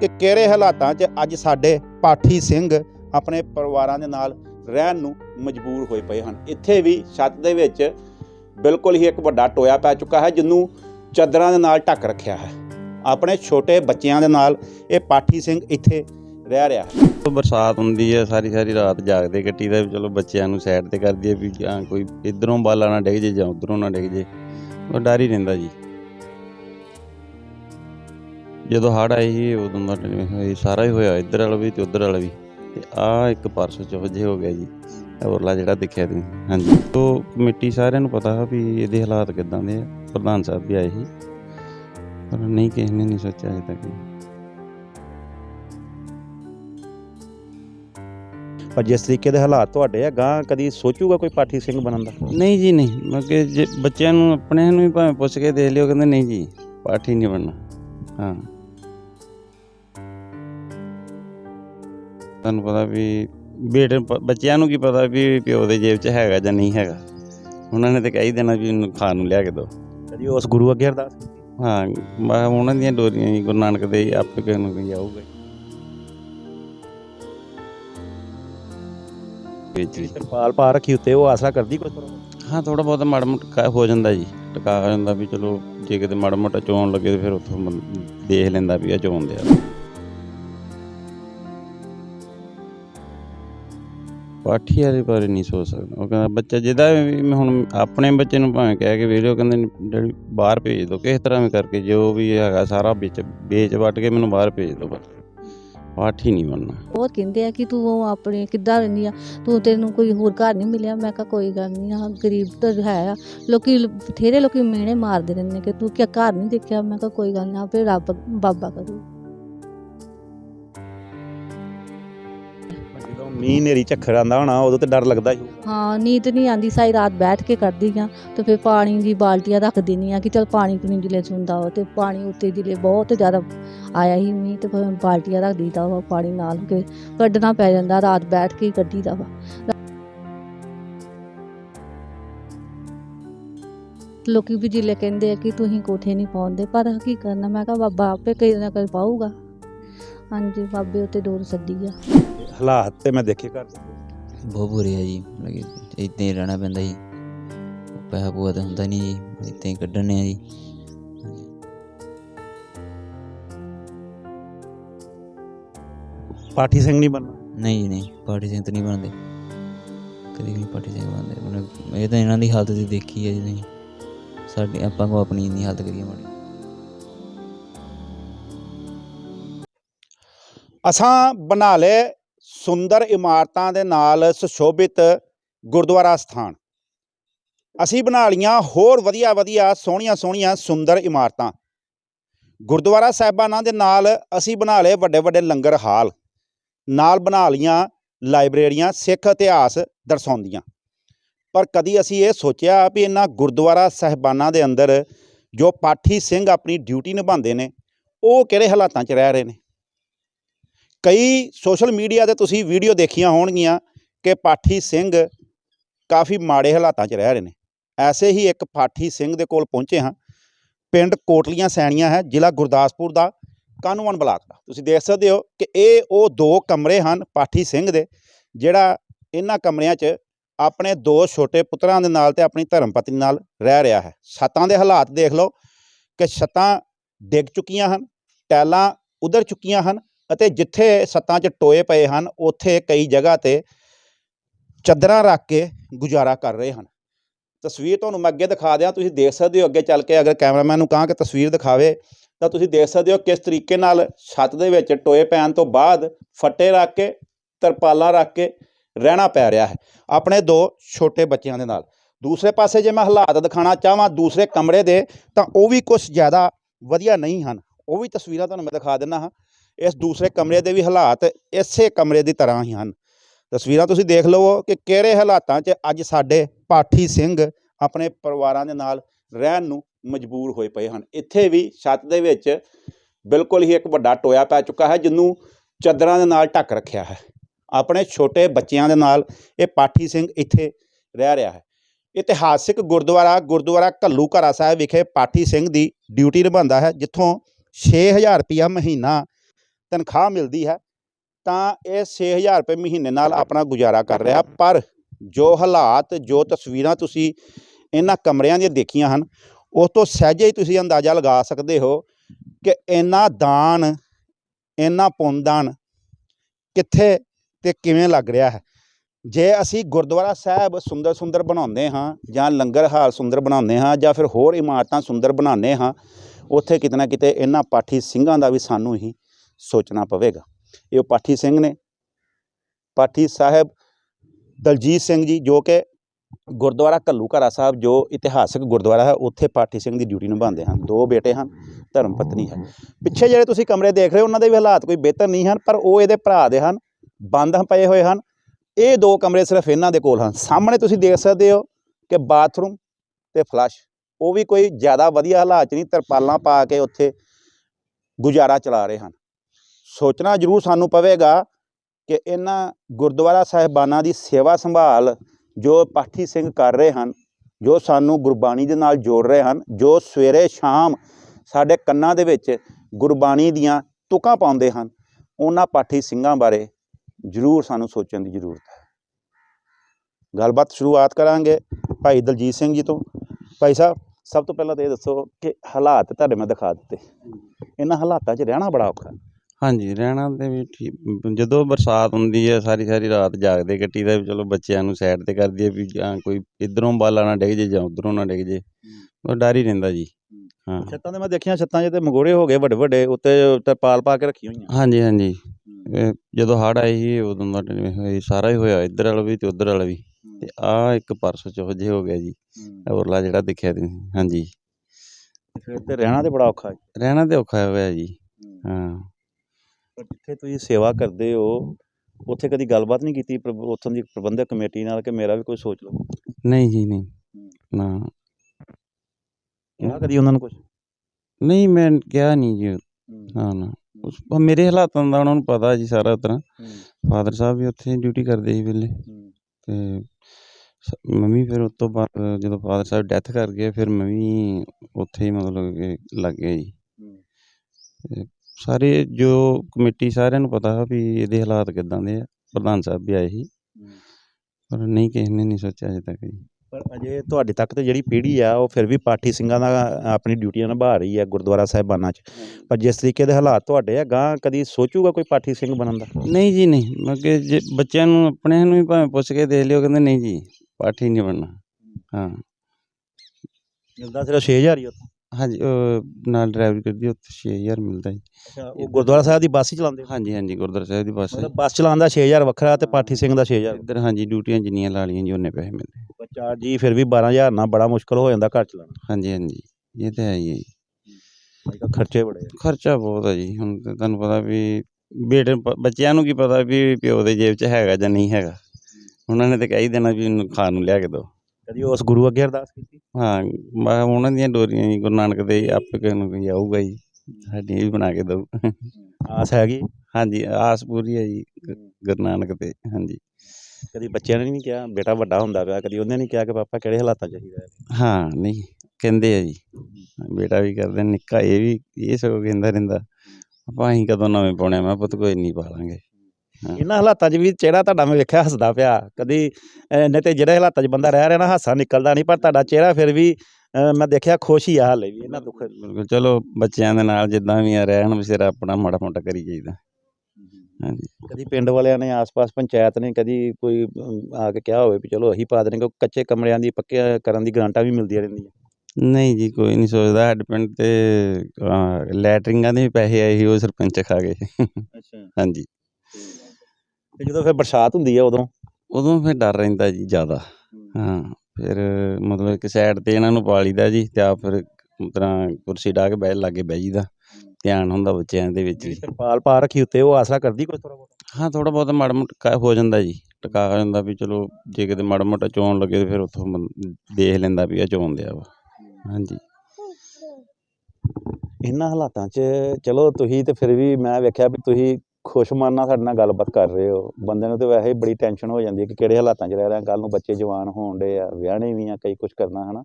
ਕਿ ਕਿਹੜੇ ਹਾਲਾਤਾਂ 'ਚ ਅੱਜ ਸਾਡੇ ਪਾਠੀ ਸਿੰਘ ਆਪਣੇ ਪਰਿਵਾਰਾਂ ਦੇ ਨਾਲ ਰਹਿਣ ਨੂੰ ਮਜਬੂਰ ਹੋਏ ਪਏ ਹਨ। ਇੱਥੇ ਵੀ ਛੱਤ ਦੇ ਵਿੱਚ ਬਿਲਕੁਲ ਹੀ ਇੱਕ ਵੱਡਾ ਟੋਇਆ ਪੈ ਚੁੱਕਾ ਹੈ ਜਿਹਨੂੰ ਚਾਦਰਾਂ ਦੇ ਨਾਲ ਢੱਕ ਰੱਖਿਆ ਹੈ। ਆਪਣੇ ਛੋਟੇ ਬੱਚਿਆਂ ਦੇ ਨਾਲ ਇਹ ਪਾਠੀ ਸਿੰਘ ਇੱਥੇ ਰਹਿ ਰਿਹਾ ਹੈ। ਬਰਸਾਤ ਹੁੰਦੀ ਹੈ, ਸਾਰੀ ਸਾਰੀ ਰਾਤ ਜਾਗਦੇ ਗੱਟੀ ਦਾ ਵੀ ਚਲੋ ਬੱਚਿਆਂ ਨੂੰ ਸਾਈਡ ਤੇ ਕਰਦੀ ਹੈ ਵੀ ਜਾਂ ਕੋਈ ਇਧਰੋਂ ਬਾਲਾ ਨਾ ਡਿੱਗ ਜੇ ਜਾਂ ਉਧਰੋਂ ਨਾ ਡਿੱਗ ਜੇ। ਉਹ ਡਰ ਹੀ ਰਹਿੰਦਾ ਜੀ। ਜਦੋਂ ਹੜ ਆਈ ਸੀ ਉਦੋਂ ਦਾ ਇਹ ਸਾਰਾ ਹੀ ਹੋਇਆ ਇੱਧਰ ਵਾਲਾ ਵੀ ਤੇ ਉਧਰ ਵਾਲਾ ਵੀ। ਤੇ ਆ ਇੱਕ ਪਰਸੋਂ ਚ ਵਜੇ ਹੋ ਗਿਆ ਜੀ ਉਰਲਾ ਜਿਹੜਾ ਦੇਖਿਆ ਤੁਸੀਂ। ਹਾਂਜੀ। ਉਹ ਕਮੇਟੀ ਸਾਰਿਆਂ ਨੂੰ ਪਤਾ ਹੈ ਵੀ ਇਹਦੇ ਹਾਲਾਤ ਕਿਦਾਂ ਦੇ ਆ ਪ੍ਰਧਾਨ ਸਾਹਿਬ ਵੀ ਆਏ ਸੀ। ਪਰ ਨਹੀਂ ਕਿਸੇ ਨੇ ਨਹੀਂ ਸੋਚਿਆ ਅਜੇ ਤੱਕ। ਪਰ ਜਿਸ ਤਰੀਕੇ ਦੇ ਹਾਲਾਤ ਤੁਹਾਡੇ ਆ ਗਾਂ ਕਦੀ ਸੋਚੂਗਾ ਕੋਈ ਪਾਠੀ ਸਿੰਘ ਬਣਨ ਦਾ? ਨਹੀਂ ਜੀ ਨਹੀਂ। ਮੈਂ ਕਿ ਜੇ ਬੱਚਿਆਂ ਨੂੰ ਆਪਣੇ ਨੂੰ ਵੀ ਭਾਵੇਂ ਪੁੱਛ ਕੇ ਦੇਖ ਲਿਓ ਕਹਿੰਦੇ ਨਹੀਂ ਜੀ ਪਾਠੀ ਨਹੀਂ ਬਣਨਾ। ਹਾਂ। ਤੁਹਾਨੂੰ ਪਤਾ ਵੀ ਬੇਟੇ ਬੱਚਿਆਂ ਨੂੰ ਕੀ ਪਤਾ ਵੀ ਪਿਓ ਦੇ ਜੇਬ 'ਚ ਹੈਗਾ ਜਾਂ ਨਹੀਂ ਹੈਗਾ। ਉਹਨਾਂ ਨੇ ਤਾਂ ਕਹਿ ਹੀ ਦੇਣਾ ਵੀ ਇਹਨੂੰ ਖਾਣ ਨੂੰ ਲਿਆ ਕੇ ਦਿਓ ਕਦੀ ਉਸ ਗੁਰੂ ਅੱਗੇ ਅਰਦਾਸ ਹਾਂ ਮੈਂ ਉਹਨਾਂ ਦੀਆਂ ਡੋਰੀਆਂ ਜੀ ਗੁਰੂ ਨਾਨਕ ਦੇ ਆਪੇ ਕਿਸੇ ਨੂੰ ਕੋਈ ਆਊਗਾ। ਹੀ। ਵਿੱਚ ਵੀ ਪਾਲ ਪਾ ਰੱਖੀ ਉੱਤੇ ਉਹ ਆਸਰਾ ਕਰਦੀ ਕੋਈ ਹਾਂ ਥੋੜਾ ਬਹੁਤ ਮਾੜਾ ਮੋਟਾ ਹੋ ਜਾਂਦਾ ਜੀ। ਟਕਾ ਹੋ ਜਾਂਦਾ ਵੀ ਚਲੋ ਜੇ ਕਿਤੇ ਮਾੜਾ ਮੋਟਾ ਚੋਣ ਲੱਗੇ ਤੇ ਫਿਰ ਉੱਥੋਂ ਦੇਖ ਲੈਂਦਾ ਵੀ ਆ ਚੋਣਦੇ ਆ। ਪਾਠੀ ਵਾਲੇ ਬਾਰੇ ਨਹੀਂ ਸੋਚ ਸਕਦਾ। ਉਹ ਕਹਿੰਦਾ, ਬੱਚਾ ਜਿਹਦਾ ਵੀ ਮੈਂ ਹੁਣ ਆਪਣੇ ਬੱਚੇ ਨੂੰ ਭਾਵੇਂ ਕਹਿ ਕੇ ਵੀਡੀਓ ਕਹਿੰਦੇ ਡੈਡੀ ਬਾਹਰ ਭੇਜ ਦਿਓ ਕਿਸ ਤਰ੍ਹਾਂ ਵੀ ਕਰਕੇ, ਜੋ ਵੀ ਹੈਗਾ ਸਾਰਾ ਵਿੱਚ ਵੇਚ ਵੱਟ ਕੇ ਮੈਨੂੰ ਬਾਹਰ ਭੇਜ ਦਿਓ ਬਸ। ਪਾਠੀ ਨਹੀਂ ਬਣਨਾ। ਬਹੁਤ ਕਹਿੰਦੇ ਆ ਕਿ ਤੂੰ ਉਹ ਆਪਣੇ ਕਿੱਦਾਂ ਰਹਿੰਦੀ ਆ, ਤੂੰ ਤੈਨੂੰ ਕੋਈ ਹੋਰ ਘਰ ਨਹੀਂ ਮਿਲਿਆ। ਮੈਂ ਕਿਹਾ, ਕੋਈ ਗੱਲ ਨਹੀਂ ਆ ਗਰੀਬ ਤਾਂ ਹੈ ਆ। ਲੋਕੀ ਬਥੇਰੇ ਲੋਕੀ ਮਿਹਣੇ ਮਾਰਦੇ ਰਹਿੰਦੇ ਕਿ ਤੂੰ ਕਿਆ ਘਰ ਨਹੀਂ ਦੇਖਿਆ? ਮੈਂ ਕਿਹਾ, ਕੋਈ ਗੱਲ ਨਹੀਂ, ਆਪੇ ਰੱਬ, ਬਾਬਾ ਕਰੂ। ਮੀਂਹ ਨੇਰੀ ਝੱਖੜ ਆਂਦਾ ਹੋਣਾ, ਉਦੋਂ ਤੇ ਡਰ ਲੱਗਦਾ ਹੀ ਹੋਊਗਾ। ਹਾਂ, ਨੀਂਦ ਨਹੀਂ ਆਂਦੀ ਸਾਰੀ ਰਾਤ ਬੈਠ ਕੇ ਕਰਦੀ ਆ, ਤੇ ਫਿਰ ਪਾਣੀ ਦੀ ਬਾਲਟੀਆਂ ਰੱਖ ਦਿੰਦੀ ਆ ਕਿ ਚਲ ਪਾਣੀ ਪੀਣੀ ਜਿਲੇ ਸੁੰਦਾ ਵਾ, ਤੇ ਪਾਣੀ ਉੱਤੇ ਜਿਲੇ ਬਹੁਤ ਜ਼ਿਆਦਾ ਆਇਆ ਹੀ ਮੀਂਹ, ਤੇ ਫਿਰ ਬਾਲਟੀਆਂ ਰੱਖ ਦਿੱਤਾ ਵਾ, ਪਾਣੀ ਨਾਲ ਕੇ ਕੱਢਣਾ ਪੈ ਜਾਂਦਾ, ਰਾਤ ਬੈਠ ਕੇ ਹੀ ਕੱਢੀਦਾ ਵਾ। ਲੋਕੀ ਵੀ ਜਿਲੇ ਕਹਿੰਦੇ ਆ ਕਿ ਤੁਸੀਂ ਕੋਠੇ ਨਹੀਂ ਪਾਉਂਦੇ, ਪਰ ਕੀ ਕਰਨਾ? ਮੈਂ ਕਿਹਾ ਬਾਬਾ ਆਪੇ ਕਈ ਨਾ ਕਈ ਪਾਊਗਾ। ਹਾਂਜੀ, ਬਾਬੇ ਉੱਤੇ ਡੋਰ ਸੱਦੀ ਆ। ਹਾਲਾਤ ਤੇ ਮੈਂ ਦੇਖੇ ਘਰ ਦੇ। ਬਹੁਤ ਬੁਰੇ ਆ ਜੀ ਲਗੇ ਇੱਦਾਂ ਹੀ ਰਹਿਣਾ ਪੈਂਦਾ ਜੀ। ਪੈਸਾ ਪੂਆ ਤਾਂ ਹੁੰਦਾ ਨਹੀਂ ਜੀ ਇੱਦਾਂ ਹੀ ਕੱਢਣੇ ਆ ਜੀ। ਪਾਠੀ ਸਿੰਘ ਨਹੀਂ ਬਣਨਾ? ਨਹੀਂ ਜੀ ਨਹੀਂ ਪਾਰਟੀ ਸਿੰਘ ਤਾਂ ਨਹੀਂ ਬਣਦੇ। ਕਦੀ ਵੀ ਪਾਰਟੀ ਸਿੰਘ ਬਣਦੇ ਮਤਲਬ ਇਹ ਤਾਂ ਇਹਨਾਂ ਦੀ ਹਾਲਤ ਦੀ ਦੇਖੀ ਹੈ ਜੀ ਨਹੀਂ ਸਾਡੀ ਆਪਾਂ ਕੋ ਆਪਣੀ ਨਹੀਂ ਹਾਲਤ ਕਰੀਏ ਮਾੜੀ। ਅਸਾਂ ਬਣਾ ਲਏ ਸੁੰਦਰ ਇਮਾਰਤਾਂ ਦੇ ਨਾਲ ਸੁਸ਼ੋਭਿਤ ਗੁਰਦੁਆਰਾ ਸਥਾਨ। ਅਸੀਂ ਬਣਾ ਲੀਆਂ ਹੋਰ ਵਧੀਆ ਵਧੀਆ ਸੋਹਣੀਆਂ ਸੋਹਣੀਆਂ ਸੁੰਦਰ ਇਮਾਰਤਾਂ। ਗੁਰਦੁਆਰਾ ਸਾਹਿਬਾਨਾਂ ਦੇ ਨਾਲ ਅਸੀਂ ਬਣਾ ਲਏ ਵੱਡੇ ਵੱਡੇ ਲੰਗਰ ਹਾਲ। ਨਾਲ ਬਣਾ ਲੀਆਂ ਲਾਇਬ੍ਰੇਰੀਆਂ, ਸਿੱਖ ਇਤਿਹਾਸ ਦਰਸਾਉਂਦੀਆਂ। ਪਰ ਕਦੀ ਅਸੀਂ ਇਹ ਸੋਚਿਆ ਵੀ ਇਹਨਾਂ ਗੁਰਦੁਆਰਾ ਸਾਹਿਬਾਨਾਂ ਦੇ ਅੰਦਰ ਜੋ ਪਾਠੀ ਸਿੰਘ ਆਪਣੀ ਡਿਊਟੀ ਨਿਭਾਉਂਦੇ ਨੇ, ਉਹ ਕਿਹੜੇ ਹਾਲਾਤਾਂ 'ਚ ਰਹਿ ਰਹੇ ਨੇ? ਕਈ ਸੋਸ਼ਲ ਮੀਡੀਆ ਤੇ ਤੁਸੀਂ ਵੀਡੀਓ ਦੇਖੀਆਂ ਹੋਣਗੀਆਂ ਕਿ ਪਾਠੀ ਸਿੰਘ ਕਾਫੀ ਮਾੜੇ ਹਾਲਾਤਾਂ 'ਚ ਰਹਿ ਰਹੇ ਨੇ। ਐਸੇ ਹੀ ਇੱਕ ਪਾਠੀ ਸਿੰਘ ਦੇ ਕੋਲ ਪਹੁੰਚੇ ਹਾਂ। ਪਿੰਡ ਕੋਟਲੀਆਂ ਸੈਣੀਆਂ ਹੈ, ਜ਼ਿਲ੍ਹਾ ਗੁਰਦਾਸਪੁਰ ਦਾ, ਕਾਨੂੰਨ ਬਲਾਕ ਦਾ। ਤੁਸੀਂ ਦੇਖ ਸਕਦੇ ਹੋ ਕਿ ਇਹ ਉਹ ਦੋ ਕਮਰੇ ਹਨ ਪਾਠੀ ਸਿੰਘ ਦੇ, ਜਿਹੜਾ ਇਹਨਾਂ ਕਮਰਿਆਂ 'ਚ ਆਪਣੇ ਦੋ ਛੋਟੇ ਪੁੱਤਰਾਂ ਦੇ ਨਾਲ ਤੇ ਆਪਣੀ ਧਰਮ ਪਤਨੀ ਨਾਲ ਰਹਿ ਰਿਹਾ ਹੈ। ਛੱਤਾਂ ਦੇ ਹਾਲਾਤ ਦੇਖ ਲਓ ਕਿ ਛੱਤਾਂ ਡਿੱਗ ਚੁੱਕੀਆਂ ਹਨ ਟੈਲਾਂ ਉਧਰ ਚੁੱਕੀਆਂ ਹਨ ਅਤੇ ਜਿੱਥੇ ਸੱਤਾਂ 'ਚ ਟੋਏ ਪਏ ਹਨ, ਉੱਥੇ ਕਈ ਜਗ੍ਹਾ ਤੇ ਚਾਦਰਾਂ ਰੱਖ ਕੇ ਗੁਜ਼ਾਰਾ ਕਰ ਰਹੇ ਹਨ। ਤਸਵੀਰ ਤੁਹਾਨੂੰ ਮੈਂ ਅੱਗੇ ਦਿਖਾ ਦਿਆਂ, ਤੁਸੀਂ ਦੇਖ ਸਕਦੇ ਹੋ ਅੱਗੇ ਚੱਲ ਕੇ ਅਗਰ ਕੈਮਰਾਮੈਨ ਨੂੰ ਕਹਾਂ ਕਿ ਤਸਵੀਰ ਦਿਖਾਵੇ, ਤਾਂ ਤੁਸੀਂ ਦੇਖ ਸਕਦੇ ਹੋ ਕਿਸ ਤਰੀਕੇ ਨਾਲ ਛੱਤ ਦੇ ਵਿੱਚ ਟੋਏ ਪੈਣ ਤੋਂ ਬਾਅਦ ਫੱਟੇ ਰੱਖ ਕੇ, ਤਰਪਾਲਾਂ ਰੱਖ ਕੇ ਰਹਿਣਾ ਪੈ ਰਿਹਾ ਹੈ। ਆਪਣੇ ਦੋ ਛੋਟੇ ਬੱਚਿਆਂ ਦੇ ਨਾਲ। ਦੂਸਰੇ ਪਾਸੇ ਜੇ ਮੈਂ ਹਾਲਾਤ ਦਿਖਾਣਾ ਚਾਹਾਂ ਦੂਸਰੇ ਕਮਰੇ ਦੇ, ਤਾਂ ਉਹ ਵੀ ਕੁਝ ਜ਼ਿਆਦਾ ਵਧੀਆ ਨਹੀਂ ਹਨ। ਉਹ ਵੀ ਤਸਵੀਰਾਂ ਤੁਹਾਨੂੰ ਮੈਂ ਦਿਖਾ ਦਿੰਦਾ ਹਾਂ। ਇਸ ਦੂਸਰੇ ਕਮਰੇ ਦੇ ਵੀ ਹਾਲਾਤ ਇਸੇ ਕਮਰੇ ਦੀ ਤਰ੍ਹਾਂ ਹੀ ਹਨ। ਤਸਵੀਰਾਂ ਤੁਸੀਂ ਦੇਖ ਲਵੋ ਕਿ ਕਿਹੜੇ ਹਾਲਾਤਾਂ 'ਚ ਅੱਜ ਸਾਡੇ ਪਾਠੀ ਸਿੰਘ ਆਪਣੇ ਪਰਿਵਾਰਾਂ ਦੇ ਨਾਲ ਰਹਿਣ ਨੂੰ ਮਜਬੂਰ ਹੋਏ ਪਏ ਹਨ। ਇੱਥੇ ਵੀ ਛੱਤ ਦੇ ਵਿੱਚ ਬਿਲਕੁਲ ਹੀ ਇੱਕ ਵੱਡਾ ਟੋਇਆ ਪੈ ਚੁੱਕਾ ਹੈ, ਜਿਹਨੂੰ ਚਾਦਰਾਂ ਦੇ ਨਾਲ ਢੱਕ ਰੱਖਿਆ ਹੈ। ਆਪਣੇ ਛੋਟੇ ਬੱਚਿਆਂ ਦੇ ਨਾਲ ਇਹ ਪਾਠੀ ਸਿੰਘ ਇੱਥੇ ਰਹਿ ਰਿਹਾ ਹੈ। ਇਤਿਹਾਸਿਕ ਗੁਰਦੁਆਰਾ ਗੁਰਦੁਆਰਾ ਘੱਲੂ ਘਰਾ ਸਾਹਿਬ ਵਿਖੇ ਪਾਠੀ ਸਿੰਘ ਦੀ ਡਿਊਟੀ ਨਿਭਾਉਂਦਾ ਹੈ, ਜਿੱਥੋਂ 6000 ਰੁਪਇਆ ਮਹੀਨਾ ਤਨਖਾਹ ਮਿਲਦੀ ਹੈ, ਤਾਂ ਇਹ 6000 ਰੁਪਏ ਮਹੀਨੇ ਨਾਲ ਆਪਣਾ ਗੁਜ਼ਾਰਾ ਕਰ ਰਿਹਾ। ਪਰ ਜੋ ਹਾਲਾਤ, ਜੋ ਤਸਵੀਰਾਂ ਤੁਸੀਂ ਇਹਨਾਂ ਕਮਰਿਆਂ ਦੀਆਂ ਦੇਖੀਆਂ ਹਨ, ਉਸ ਤੋਂ ਸਹਿਜੇ ਹੀ ਤੁਸੀਂ ਅੰਦਾਜ਼ਾ ਲਗਾ ਸਕਦੇ ਹੋ ਕਿ ਇੰਨਾ ਦਾਨ ਇੰਨਾ ਪੁੰਨਦਾਨ ਕਿੱਥੇ ਤੇ ਕਿਵੇਂ ਲੱਗ ਰਿਹਾ ਹੈ। ਜੇ ਅਸੀਂ ਗੁਰਦੁਆਰਾ ਸਾਹਿਬ ਸੁੰਦਰ ਸੁੰਦਰ ਬਣਾਉਂਦੇ ਹਾਂ ਜਾਂ ਲੰਗਰ ਹਾਲ ਸੁੰਦਰ ਬਣਾਉਂਦੇ ਹਾਂ ਜਾਂ ਫਿਰ ਹੋਰ ਇਮਾਰਤਾਂ ਸੁੰਦਰ ਬਣਾਉਂਦੇ ਹਾਂ, ਉੱਥੇ ਕਿਤੇ ਨਾ ਕਿਤੇ ਇਹਨਾਂ ਪਾਠੀ ਸਿੰਘਾਂ ਦਾ ਵੀ ਸਾਨੂੰ ਹੀ ਸੋਚਣਾ ਪਵੇਗਾ। ਇਹ ਉਹ ਪਾਠੀ ਸਿੰਘ ਨੇ। ਪਾਠੀ ਸਾਹਿਬ ਦਲਜੀਤ ਸਿੰਘ ਜੀ, ਜੋ ਕਿ ਗੁਰਦੁਆਰਾ ਘੱਲੂ ਘਰਾ ਸਾਹਿਬ, ਜੋ ਇਤਿਹਾਸਕ ਗੁਰਦੁਆਰਾ ਹੈ, ਉੱਥੇ ਪਾਠੀ ਸਿੰਘ ਦੀ ਡਿਊਟੀ ਨਿਭਾਉਂਦੇ ਹਨ। ਦੋ ਬੇਟੇ ਹਨ, ਧਰਮ ਪਤਨੀ ਹੈ। ਪਿੱਛੇ ਜਿਹੜੇ ਤੁਸੀਂ ਕਮਰੇ ਦੇਖ ਰਹੇ ਹੋ, ਉਹਨਾਂ ਦੇ ਵੀ ਹਾਲਾਤ ਕੋਈ ਬਿਹਤਰ ਨਹੀਂ ਹਨ, ਪਰ ਉਹ ਇਹਦੇ ਭਰਾ ਦੇ ਹਨ। ਬੰਦ ਪਏ ਹੋਏ ਹਨ। ਇਹ ਦੋ ਕਮਰੇ ਸਿਰਫ ਇਹਨਾਂ ਦੇ ਕੋਲ ਹਨ। ਸਾਹਮਣੇ ਤੁਸੀਂ ਦੇਖ ਸਕਦੇ ਹੋ ਕਿ ਬਾਥਰੂਮ ਤੇ ਫਲਸ਼। ਉਹ ਵੀ ਕੋਈ ਜ਼ਿਆਦਾ ਵਧੀਆ ਹਾਲਾਤ ਨਹੀਂ, ਤਰਪਾਲਾਂ ਪਾ ਕੇ ਉੱਥੇ ਗੁਜ਼ਾਰਾ ਚਲਾ ਰਹੇ ਹਨ। ਸੋਚਣਾ ਜ਼ਰੂਰ ਸਾਨੂੰ ਪਵੇਗਾ ਕਿ ਇਹਨਾਂ ਗੁਰਦੁਆਰਾ ਸਾਹਿਬਾਨਾਂ ਦੀ ਸੇਵਾ ਸੰਭਾਲ ਜੋ ਪਾਠੀ ਸਿੰਘ ਕਰ ਰਹੇ ਹਨ ਜੋ ਸਾਨੂੰ ਗੁਰਬਾਣੀ ਦੇ ਨਾਲ ਜੋੜ ਰਹੇ ਹਨ ਜੋ ਸਵੇਰੇ ਸ਼ਾਮ ਸਾਡੇ ਕੰਨਾਂ ਦੇ ਵਿੱਚ ਗੁਰਬਾਣੀ ਦੀਆਂ ਤੁਕਾਂ ਪਾਉਂਦੇ ਹਨ ਉਹਨਾਂ ਪਾਠੀ ਸਿੰਘਾਂ ਬਾਰੇ ਜ਼ਰੂਰ ਸਾਨੂੰ ਸੋਚਣ ਦੀ ਜ਼ਰੂਰਤ ਹੈ। ਗੱਲਬਾਤ ਸ਼ੁਰੂਆਤ ਕਰਾਂਗੇ ਭਾਈ ਦਲਜੀਤ ਸਿੰਘ ਜੀ ਤੋਂ। ਭਾਈ ਸਾਹਿਬ ਸਭ ਤੋਂ ਪਹਿਲਾਂ ਤਾਂ ਇਹ ਦੱਸੋ ਕਿ ਹਾਲਾਤ ਤੁਹਾਡੇ ਮੈਂ ਦਿਖਾ ਦਿੱਤੇ। ਇਹਨਾਂ ਹਾਲਾਤਾਂ 'ਚ ਰਹਿਣਾ ਬੜਾ ਔਖਾ। ਹਾਂਜੀ ਰਹਿਣਾ ਤੇ ਵੀ ਠੀਕ ਜਦੋਂ ਬਰਸਾਤ ਹੁੰਦੀ ਹੈ ਸਾਰੀ ਸਾਰੀ ਰਾਤ ਜਾਗਦੇ ਕੱਟੀ ਦਾ ਵੀ ਚਲੋ ਬੱਚਿਆਂ ਨੂੰ ਸਾਈਡ ਤੇ ਕਰ ਦਈਏ ਵੀ ਜਾਂ ਕੋਈ ਇਧਰੋਂ ਬਾਲਾ ਨਾ ਡਿੱਗ ਜੇ ਜਾਂ ਉਧਰੋਂ ਨਾ ਡਿੱਗ ਜੇ ਉਹ ਡਰ ਹੀ ਰਹਿੰਦਾ ਜੀ। ਹਾਂ। ਛੱਤਾਂ ਤੇ ਮੈਂ ਦੇਖੀਆਂ ਛੱਤਾਂ 'ਚ ਤੇ ਮਗੋੜੇ ਹੋ ਗਏ ਵੱਡੇ ਵੱਡੇ ਉੱਤੇ ਤਰਪਾਲ ਪਾ ਕੇ ਰੱਖੀ ਹੋਈਆਂ। ਹਾਂਜੀ ਹਾਂਜੀ। ਇਹ ਜਦੋਂ ਹੜ੍ਹ ਆਏ ਸੀ ਉਦੋਂ ਦਾ ਹੋਇਆ ਸਾਰਾ ਹੀ ਹੋਇਆ ਇੱਧਰ ਵਾਲਾ ਵੀ ਤੇ ਉੱਧਰ ਵਾਲਾ ਵੀ। ਤੇ ਆ ਇੱਕ ਪਰਸੋਂ ਚੌਥ ਜੇ ਹੋ ਗਿਆ ਜੀ। ਇਹ ਉਰਲਾ ਜਿਹੜਾ ਦੇਖਿਆ ਤੁਸੀਂ ਹਾਂਜੀ। ਫਿਰ ਤੇ ਰਹਿਣਾ ਤੇ ਬੜਾ ਔਖਾ ਰਹਿਣਾ ਤੇ ਔਖਾ ਹੋਇਆ ਜੀ। ਹਾਂ। ਜਿੱਥੇ ਤੁਸੀਂ ਸੇਵਾ ਕਰਦੇ ਹੋ ਉੱਥੇ ਕਦੀ ਗੱਲਬਾਤ ਨਹੀਂ ਕੀਤੀ ਪ੍ਰਬ- ਉੱਥੋਂ ਦੀ ਪ੍ਰਬੰਧਕ ਕਮੇਟੀ ਨਾਲ ਕਿ ਮੇਰਾ ਵੀ ਕੋਈ ਸੋਚ ਲਓ? ਨਹੀਂ ਜੀ ਨਹੀਂ। ਨਾ। ਕਿਹਾ ਕਦੀ ਉਹਨਾਂ ਨੂੰ ਕੁਝ ਨਹੀਂ ਮੈਂ ਕਿਹਾ ਨਹੀਂ ਜੀ। ਨਾ ਨਾ। ਉਸ ਮੇਰੇ ਹਾਲਾਤਾਂ ਦਾ ਉਹਨਾਂ ਨੂੰ ਪਤਾ ਜੀ ਸਾਰਾ ਤਰ੍ਹਾਂ। ਫਾਦਰ ਸਾਹਿਬ ਵੀ ਉੱਥੇ ਡਿਊਟੀ ਕਰਦੇ ਸੀ ਵੇਲੇ ਤੇ ਸ- ਮੰਮੀ ਫਿਰ ਉਸ ਤੋਂ ਬਾਅਦ ਜਦੋਂ ਫਾਦਰ ਸਾਹਿਬ ਡੈਥ ਕਰ ਗਏ ਫਿਰ ਮੈਂ ਵੀ ਉੱਥੇ ਹੀ ਮਤਲਬ ਕਿ ਲੱਗ ਗਿਆ ਜੀ। ਸਾਰੇ ਜੋ ਕਮੇਟੀ ਸਾਰਿਆਂ ਨੂੰ ਪਤਾ ਵੀ ਇਹਦੇ ਹਾਲਾਤ ਕਿਦਾਂ ਦੇ ਆ ਪ੍ਰਧਾਨ ਸਾਹਿਬ ਵੀ ਆਏ ਸੀ। ਪਰ ਨਹੀਂ ਕਿਸੇ ਨੇ ਨਹੀਂ ਸੋਚਿਆ ਅਜੇ ਤੱਕ ਜੀ। ਪਰ ਅਜੇ ਤੁਹਾਡੇ ਤੱਕ ਤੇ ਜਿਹੜੀ ਪੀੜ੍ਹੀ ਆ ਉਹ ਫਿਰ ਵੀ ਪਾਠੀ ਸਿੰਘਾਂ ਦਾ ਆਪਣੀ ਡਿਊਟੀਆਂ ਨਿਭਾ ਰਹੀ ਹੈ ਗੁਰਦੁਆਰਾ ਸਾਹਿਬਾਨਾਂ 'ਚ। ਪਰ ਜਿਸ ਤਰੀਕੇ ਦੇ ਹਾਲਾਤ ਤੁਹਾਡੇ ਆ ਗਾਂ ਕਦੀ ਸੋਚੂਗਾ ਕੋਈ ਪਾਠੀ ਸਿੰਘ ਬਣਨ ਦਾ? ਨਹੀਂ ਜੀ ਨਹੀਂ। ਕਿ ਜੇ ਬੱਚਿਆਂ ਨੂੰ ਆਪਣੇ ਨੂੰ ਵੀ ਭਾਵੇਂ ਪੁੱਛ ਕੇ ਦੇਖ ਲਿਓ ਕਹਿੰਦੇ ਨਹੀਂ ਜੀ ਪਾਠੀ ਨਹੀਂ ਬਣਨਾ। ਹਾਂ। ਮਿਲਦਾ ਸਿਰਫ 6000 ਹੀ ਉੱਥੇ। ਹਾਂਜੀ ਉਹ ਨਾਲ ਡਰਾਈਵਰ ਕਰਦੀ ਉੱਥੇ 6000 ਮਿਲਦਾ ਜੀ। ਅੱਛਾ ਉਹ ਗੁਰਦੁਆਰਾ ਸਾਹਿਬ ਦੀ ਬੱਸ ਹੀ ਚਲਾਉਂਦੇ ਹੋ? ਹਾਂਜੀ ਹਾਂਜੀ ਗੁਰਦੁਆਰਾ ਸਾਹਿਬ ਦੀ ਬੱਸ ਹੈ। ਮਤਲਬ ਬੱਸ ਚਲਾਉਣ ਦਾ 6000 ਵੱਖਰਾ ਤੇ ਪਾਠੀ ਸਿੰਘ ਦਾ 6000 ਇੱਧਰ ਹਾਂਜੀ ਡਿਊਟੀਆਂ ਜਿੰਨੀਆਂ ਲਾ ਲਈਆਂ ਜੀ ਉਹਨੇ ਪੈਸੇ ਮਿਲਦੇ। ਬੱਚਾ ਜੀ ਫਿਰ ਵੀ 12000 ਨਾਲ ਬੜਾ ਮੁਸ਼ਕਲ ਹੋ ਜਾਂਦਾ ਘਰ ਚਲਾਉਣਾ। ਹਾਂਜੀ ਹਾਂਜੀ ਇਹ ਤਾਂ ਹੈ ਹੀ ਹੈ ਜੀ। ਖਰਚੇ ਬੜੇ ਆ। ਖਰਚਾ ਬਹੁਤ ਹੈ ਜੀ ਹੁਣ ਤੇ ਤੁਹਾਨੂੰ ਪਤਾ ਵੀ ਬੇਟੇ ਨੂੰ ਪ- ਬੱਚਿਆਂ ਨੂੰ ਕੀ ਪਤਾ ਵੀ ਪਿਓ ਦੇ ਜੇਬ 'ਚ ਹੈਗਾ ਜਾਂ ਨਹੀਂ ਹੈਗਾ। ਉਹਨਾਂ ਨੇ ਤਾਂ ਕਹਿ ਹੀ ਦੇਣਾ ਵੀ ਇਹਨੂੰ ਖਾਣ ਨੂੰ ਲਿਆ ਕੇ ਦਿਓ। ਕਦੀ ਉਸ ਗੁਰੂ ਅੱਗੇ ਅਰਦਾਸ ਕੀਤੀ? ਹਾਂ ਮੈਂ ਉਹਨਾਂ ਦੀਆਂ ਡੋਰੀਆਂ ਜੀ ਗੁਰੂ ਨਾਨਕ ਦੇ ਆਪੇ ਕਿਸੇ ਨੂੰ ਕੋਈ ਆਊਗਾ ਜੀ ਸਾਡੀ ਵੀ ਬਣਾ ਕੇ ਦਊ। ਆਸ ਹੈਗੀ? ਹਾਂਜੀ ਆਸ ਪੂਰੀ ਹੈ ਜੀ ਗੁਰੂ ਨਾਨਕ ਤੇ ਹਾਂਜੀ। ਕਦੀ ਬੱਚਿਆਂ ਨੇ ਨਹੀਂ ਕਿਹਾ ਬੇਟਾ ਵੱਡਾ ਹੁੰਦਾ ਪਿਆ ਕਦੀ ਉਹਨੇ ਨਹੀਂ ਕਿਹਾ ਕਿ ਪਾਪਾ ਕਿਹੜੇ ਹਾਲਾਤਾਂ ਚਾਹੀਦਾ ਹੈ? ਹਾਂ ਨਹੀਂ ਕਹਿੰਦੇ ਆ ਜੀ ਬੇਟਾ ਵੀ ਕਰਦੇ ਨਿੱਕਾ ਇਹ ਵੀ ਇਹ ਸਗੋਂ ਕਹਿੰਦਾ ਰਹਿੰਦਾ ਆਪਾਂ ਅਸੀਂ ਕਦੋਂ ਨਵੇਂ ਪਾਉਣੇ? ਮੈਂ ਪੁੱਤ ਕੋਈ ਨਹੀਂ ਪਾ ਲਾਂਗੇ ਇਹਨਾਂ ਹਾਲਾਤਾਂ 'ਚ ਵੀ ਚਿਹਰਾ ਤੁਹਾਡਾ ਮੈਂ ਵੇਖਿਆ ਹੱਸਦਾ ਪਿਆ। ਕਦੀ ਅਹ, ਨਹੀਂ ਤੇ ਜਿਹੜੇ ਹਾਲਾਤਾਂ 'ਚ ਬੰਦਾ ਰਹਿ ਰਿਹਾ ਨਾ ਹਾਸਾ ਨਿਕਲਦਾ ਨਹੀਂ ਪਰ ਤੁਹਾਡਾ ਚਿਹਰਾ ਫਿਰ ਵੀ ਅਹ, ਮੈਂ ਦੇਖਿਆ ਖੁਸ਼ ਹੀ ਆ ਹਾਲੇ ਵੀ ਇਹਨਾਂ ਦੁੱਖ ਬਿਲਕੁਲ ਚਲੋ ਬੱਚਿਆਂ ਦੇ ਨਾਲ ਜਿੱਦਾਂ ਵੀ ਆ ਰਹਿਣ ਵਿਚਾਰਾ ਆਪਣਾ ਮਾੜਾ ਮੋਟਾ ਕਰੀ ਜਾਈਦਾ। ਹਾਂਜੀ। ਕਦੀ ਪਿੰਡ ਵਾਲਿਆਂ ਨੇ ਆਸ-ਪਾਸ ਪੰਚਾਇਤ ਨੇ ਕਦੀ ਕੋਈ ਅਮ, ਆ ਕੇ ਕਿਹਾ ਹੋਵੇ ਵੀ ਚਲੋ ਅਸੀਂ ਪਾ ਦੇਣਗੇ ਕੱਚੇ ਕਮਰਿਆਂ ਦੀ ਪੱਕੇ ਕਰਨ ਦੀ ਗਰੰਟਾਂ ਵੀ ਮਿਲਦੀਆਂ ਰਹਿੰਦੀਆਂ। ਨਹੀਂ ਜੀ ਕੋਈ ਨਹੀਂ ਸੋਚਦਾ ਸਾਡੇ ਪਿੰਡ ਤੇ ਅਹ, ਲੈਟਰਿੰਗਾਂ ਦੇ ਵੀ ਪੈਸੇ ਆਏ ਸੀ ਉਹ ਸਰਪੰਚ ਖਾ ਗਏ। ਅੱਛਾ। ਹਾਂਜੀ। ਤੇ ਜਦੋਂ ਫਿਰ ਬਰਸਾਤ ਹੁੰਦੀ ਹੈ ਉਦੋਂ? ਉਦੋਂ ਫਿਰ ਡਰ ਰਹਿੰਦਾ ਜੀ ਜ਼ਿਆਦਾ। ਹਾਂ। ਫਿਰ ਮਤਲਬ ਇੱਕ ਸਾਈਡ ਤੇ ਇਹਨਾਂ ਨੂੰ ਪਾ ਲਈਦਾ ਜੀ ਤੇ ਆ ਫਿਰ ਤਰ੍ਹਾਂ ਕੁਰਸੀ ਢਾ ਕੇ ਬਹਿ ਲਾਗੇ ਬਹਿ ਜੀਦਾ ਧਿਆਨ ਹੁੰਦਾ ਬੱਚਿਆਂ ਦੇ ਵਿੱਚ ਜੀ। ਤਰਪਾਲ ਪਾ ਰੱਖੀ ਉੱਤੇ ਉਹ ਆਸਰਾ ਕਰਦੀ ਕੋਈ ਥੋੜਾ ਬਹੁਤ? ਹਾਂ ਥੋੜਾ ਬਹੁਤ ਮਾੜਾ ਮੋਟਾ ਹੋ ਜਾਂਦਾ ਜੀ। ਟਕਾ ਹੋ ਜਾਂਦਾ ਵੀ ਚਲੋ ਜੇ ਕਿਤੇ ਮਾੜਾ ਮੋਟਾ ਚੋਣ ਲੱਗੇ ਤੇ ਫਿਰ ਉੱਥੋਂ ਦੇਖ ਲੈਂਦਾ ਵੀ ਆ ਚੋਣ ਦਿਆ ਵਾ। ਹਾਂਜੀ। ਇਹਨਾਂ ਹਾਲਾਤਾਂ 'ਚ ਚਲੋ ਤੁਸੀਂ ਤੇ ਫਿਰ ਵੀ ਮੈਂ ਵੇਖਿਆ ਵੀ ਤੁਸੀਂ ਖੁਸ਼ ਮਨ ਨਾਲ ਸਾਡੇ ਨਾਲ ਗੱਲਬਾਤ ਕਰ ਰਹੇ ਹੋ। ਬੰਦੇ ਨੂੰ ਤੇ ਵੈਸੇ ਹੀ ਬੜੀ ਟੈਨਸ਼ਨ ਹੋ ਜਾਂਦੀ ਹੈ ਕਿ ਕਿਹੜੇ ਹਾਲਾਤਾਂ 'ਚ ਰਹਿ ਰਹੇ। ਆ ਕੱਲ ਨੂੰ ਬੱਚੇ ਜਵਾਨ ਹੋਣ ਡੇ ਆ ਵਿਆਹਣੇ ਵੀ ਆ ਕਈ ਕੁਝ ਕਰਨਾ ਹਨਾ।